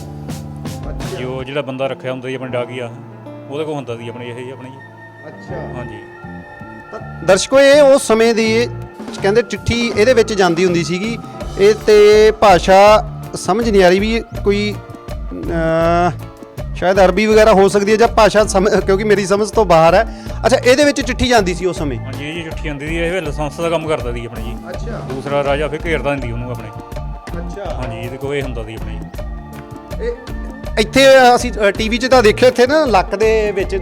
ਜੋ ਜਿਹੜਾ ਬੰਦਾ ਰੱਖਿਆ ਹੁੰਦਾ ਸੀ ਆਪਣੇ ਡਾਕੀਆ ਉਹਦੇ ਕੋਲ ਹੁੰਦਾ ਸੀ ਆਪਣੇ ਇਹ ਜੀ ਆਪਣੇ ਜੀ। ਅੱਛਾ। ਹਾਂਜੀ। ਤਾਂ ਦਰਸ਼ਕੋ ਇਹ ਉਸ ਸਮੇਂ ਦੀ ਕਹਿੰਦੇ ਚਿੱਠੀ ਇਹਦੇ ਵਿੱਚ ਜਾਂਦੀ ਹੁੰਦੀ ਸੀਗੀ। ਇਹ ਤੇ ਭਾਸ਼ਾ ਸਮਝ ਨਹੀਂ ਆ ਰਹੀ ਵੀ ਇਹ ਕੋਈ ਅਹ, ਸ਼ਾਇਦ ਅਰਬੀ ਵਗੈਰਾ ਹੋ ਸਕਦੀ ਹੈ ਜਾਂ ਭਾਸ਼ਾ ਸਮਝ ਕਿਉਂਕਿ ਮੇਰੀ ਸਮਝ ਤੋਂ ਬਾਹਰ ਹੈ। ਅੱਛਾ ਇਹਦੇ ਵਿੱਚ ਚਿੱਠੀ ਜਾਂਦੀ ਸੀ ਉਸ ਸਮੇਂ? ਹਾਂਜੀ ਇਹ ਜੀ ਚਿੱਠੀ ਆਉਂਦੀ ਸੀ ਇਹ ਲਾਇਸੈਂਸ ਦਾ ਕੰਮ ਕਰਦਾ ਸੀ ਆਪਣੇ ਜੀ। ਅੱਛਾ। ਦੂਸਰਾ ਰਾਜਾ ਫਿਰ ਘੇਰਦਾ ਹੁੰਦੀ ਉਹਨੂੰ ਆਪਣੇ। ਅੱਛਾ। ਹਾਂਜੀ ਇਹਦੇ ਕੋਲ ਇਹ ਹੁੰਦਾ ਸੀ ਆਪਣੇ। ਜੀ ਇਹ ਇੱਥੇ ਅਸੀਂ ਟੀਵੀ 'ਚ ਤਾਂ ਦੇਖਿਆ ਇੱਥੇ ਨਾ ਲੱਕ ਦੇ ਵਿੱਚ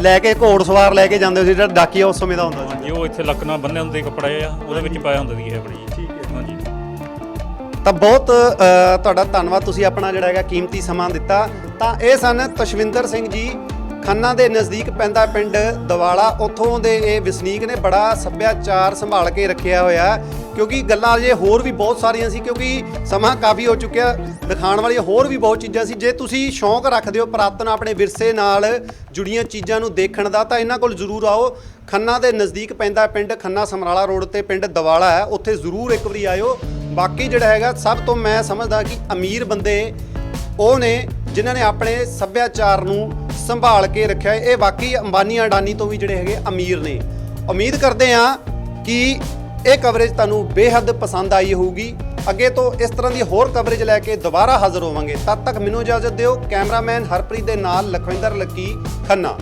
ਲੈ ਕੇ ਘੋੜ ਸਵਾਰ ਲੈ ਕੇ ਜਾਂਦੇ ਸੀ ਜਿਹੜਾ ਡਾਕੀਆ ਉਸ ਸਮੇਂ ਦਾ ਹੁੰਦਾ ਸੀ। ਉਹ ਇੱਥੇ ਲੱਕ ਨਾਲ ਬੰਨੇ ਹੁੰਦੇ ਕੱਪੜਾ ਜਿਹਾ ਉਹਦੇ ਵਿੱਚ ਪਾਇਆ ਹੁੰਦਾ ਸੀ ਇਹ ਆਪਣੇ ਜੀ। ਠੀਕ ਹੈ। ਹਾਂਜੀ। ਤਾਂ ਬਹੁਤ ਅ, ਤੁਹਾਡਾ ਧੰਨਵਾਦ ਤੁਸੀਂ ਆਪਣਾ ਜਿਹੜਾ ਹੈਗਾ ਕੀਮਤੀ ਸਮਾਂ ਦਿੱਤਾ। ਤਾਂ ਇਹ ਸਨ ਤਸ਼ਵਿੰਦਰ ਸਿੰਘ ਜੀ ਖੰਨਾ ਦੇ ਨਜ਼ਦੀਕ ਪੈਂਦਾ ਪਿੰਡ ਦਵਾਲਾ। ਉੱਥੋਂ ਦੇ ਇਹ ਵਸਨੀਕ ਨੇ ਬੜਾ ਸੱਭਿਆਚਾਰ ਸੰਭਾਲ ਕੇ ਰੱਖਿਆ ਹੋਇਆ ਕਿਉਂਕਿ ਗੱਲਾਂ ਅਜੇ ਹੋਰ ਵੀ ਬਹੁਤ ਸਾਰੀਆਂ ਸੀ, ਕਿਉਂਕਿ ਸਮਾਂ ਕਾਫੀ ਹੋ ਚੁੱਕਿਆ, ਦਿਖਾਉਣ ਵਾਲੀਆਂ ਹੋਰ ਵੀ ਬਹੁਤ ਚੀਜ਼ਾਂ ਸੀ। ਜੇ ਤੁਸੀਂ ਸ਼ੌਂਕ ਰੱਖਦੇ ਹੋ ਪੁਰਾਤਨ ਆਪਣੇ ਵਿਰਸੇ ਨਾਲ ਜੁੜੀਆਂ ਚੀਜ਼ਾਂ ਨੂੰ ਦੇਖਣ ਦਾ, ਤਾਂ ਇਹਨਾਂ ਕੋਲ ਜ਼ਰੂਰ ਆਓ। ਖੰਨਾ ਦੇ ਨਜ਼ਦੀਕ ਪੈਂਦਾ ਪਿੰਡ ਖੰਨਾ ਸਮਰਾਲਾ ਰੋਡ ਤੇ ਪਿੰਡ ਦਵਾਲਾ ਹੈ, ਉੱਥੇ ਜ਼ਰੂਰ ਇੱਕ ਵਾਰੀ ਆਇਓ। ਬਾਕੀ ਜਿਹੜਾ ਹੈਗਾ, ਸਭ ਤੋਂ ਮੈਂ ਸਮਝਦਾ ਕਿ ਅਮੀਰ ਬੰਦੇ ਉਹ ਨੇ ਜਿਨ੍ਹਾਂ ਨੇ ਆਪਣੇ ਸੱਭਿਆਚਾਰ ਨੂੰ ਸੰਭਾਲ ਕੇ ਰੱਖਿਆ ਇਹ ਵਾਕਈ ਅੰਬਾਨੀ ਅਡਾਨੀ ਤੋਂ ਵੀ ਜਿਹੜੇ ਹੈਗੇ ਅਮੀਰ ਨੇ। ਉਮੀਦ ਕਰਦੇ ਹਾਂ ਕਿ ਇਹ ਕਵਰੇਜ ਤੁਹਾਨੂੰ ਬੇਹੱਦ ਪਸੰਦ ਆਈ ਹੋਊਗੀ। ਅੱਗੇ ਤੋਂ ਇਸ ਤਰ੍ਹਾਂ ਦੀ ਹੋਰ ਕਵਰੇਜ ਲੈ ਕੇ ਦੁਬਾਰਾ ਹਾਜ਼ਰ ਹੋਵਾਂਗੇ। ਤਦ ਤੱਕ ਮੈਨੂੰ ਇਜਾਜ਼ਤ ਦਿਓ। ਕੈਮਰਾਮੈਨ ਹਰਪ੍ਰੀਤ ਦੇ ਨਾਲ ਲਖਵਿੰਦਰ ਲੱਕੀ ਖੰਨਾ।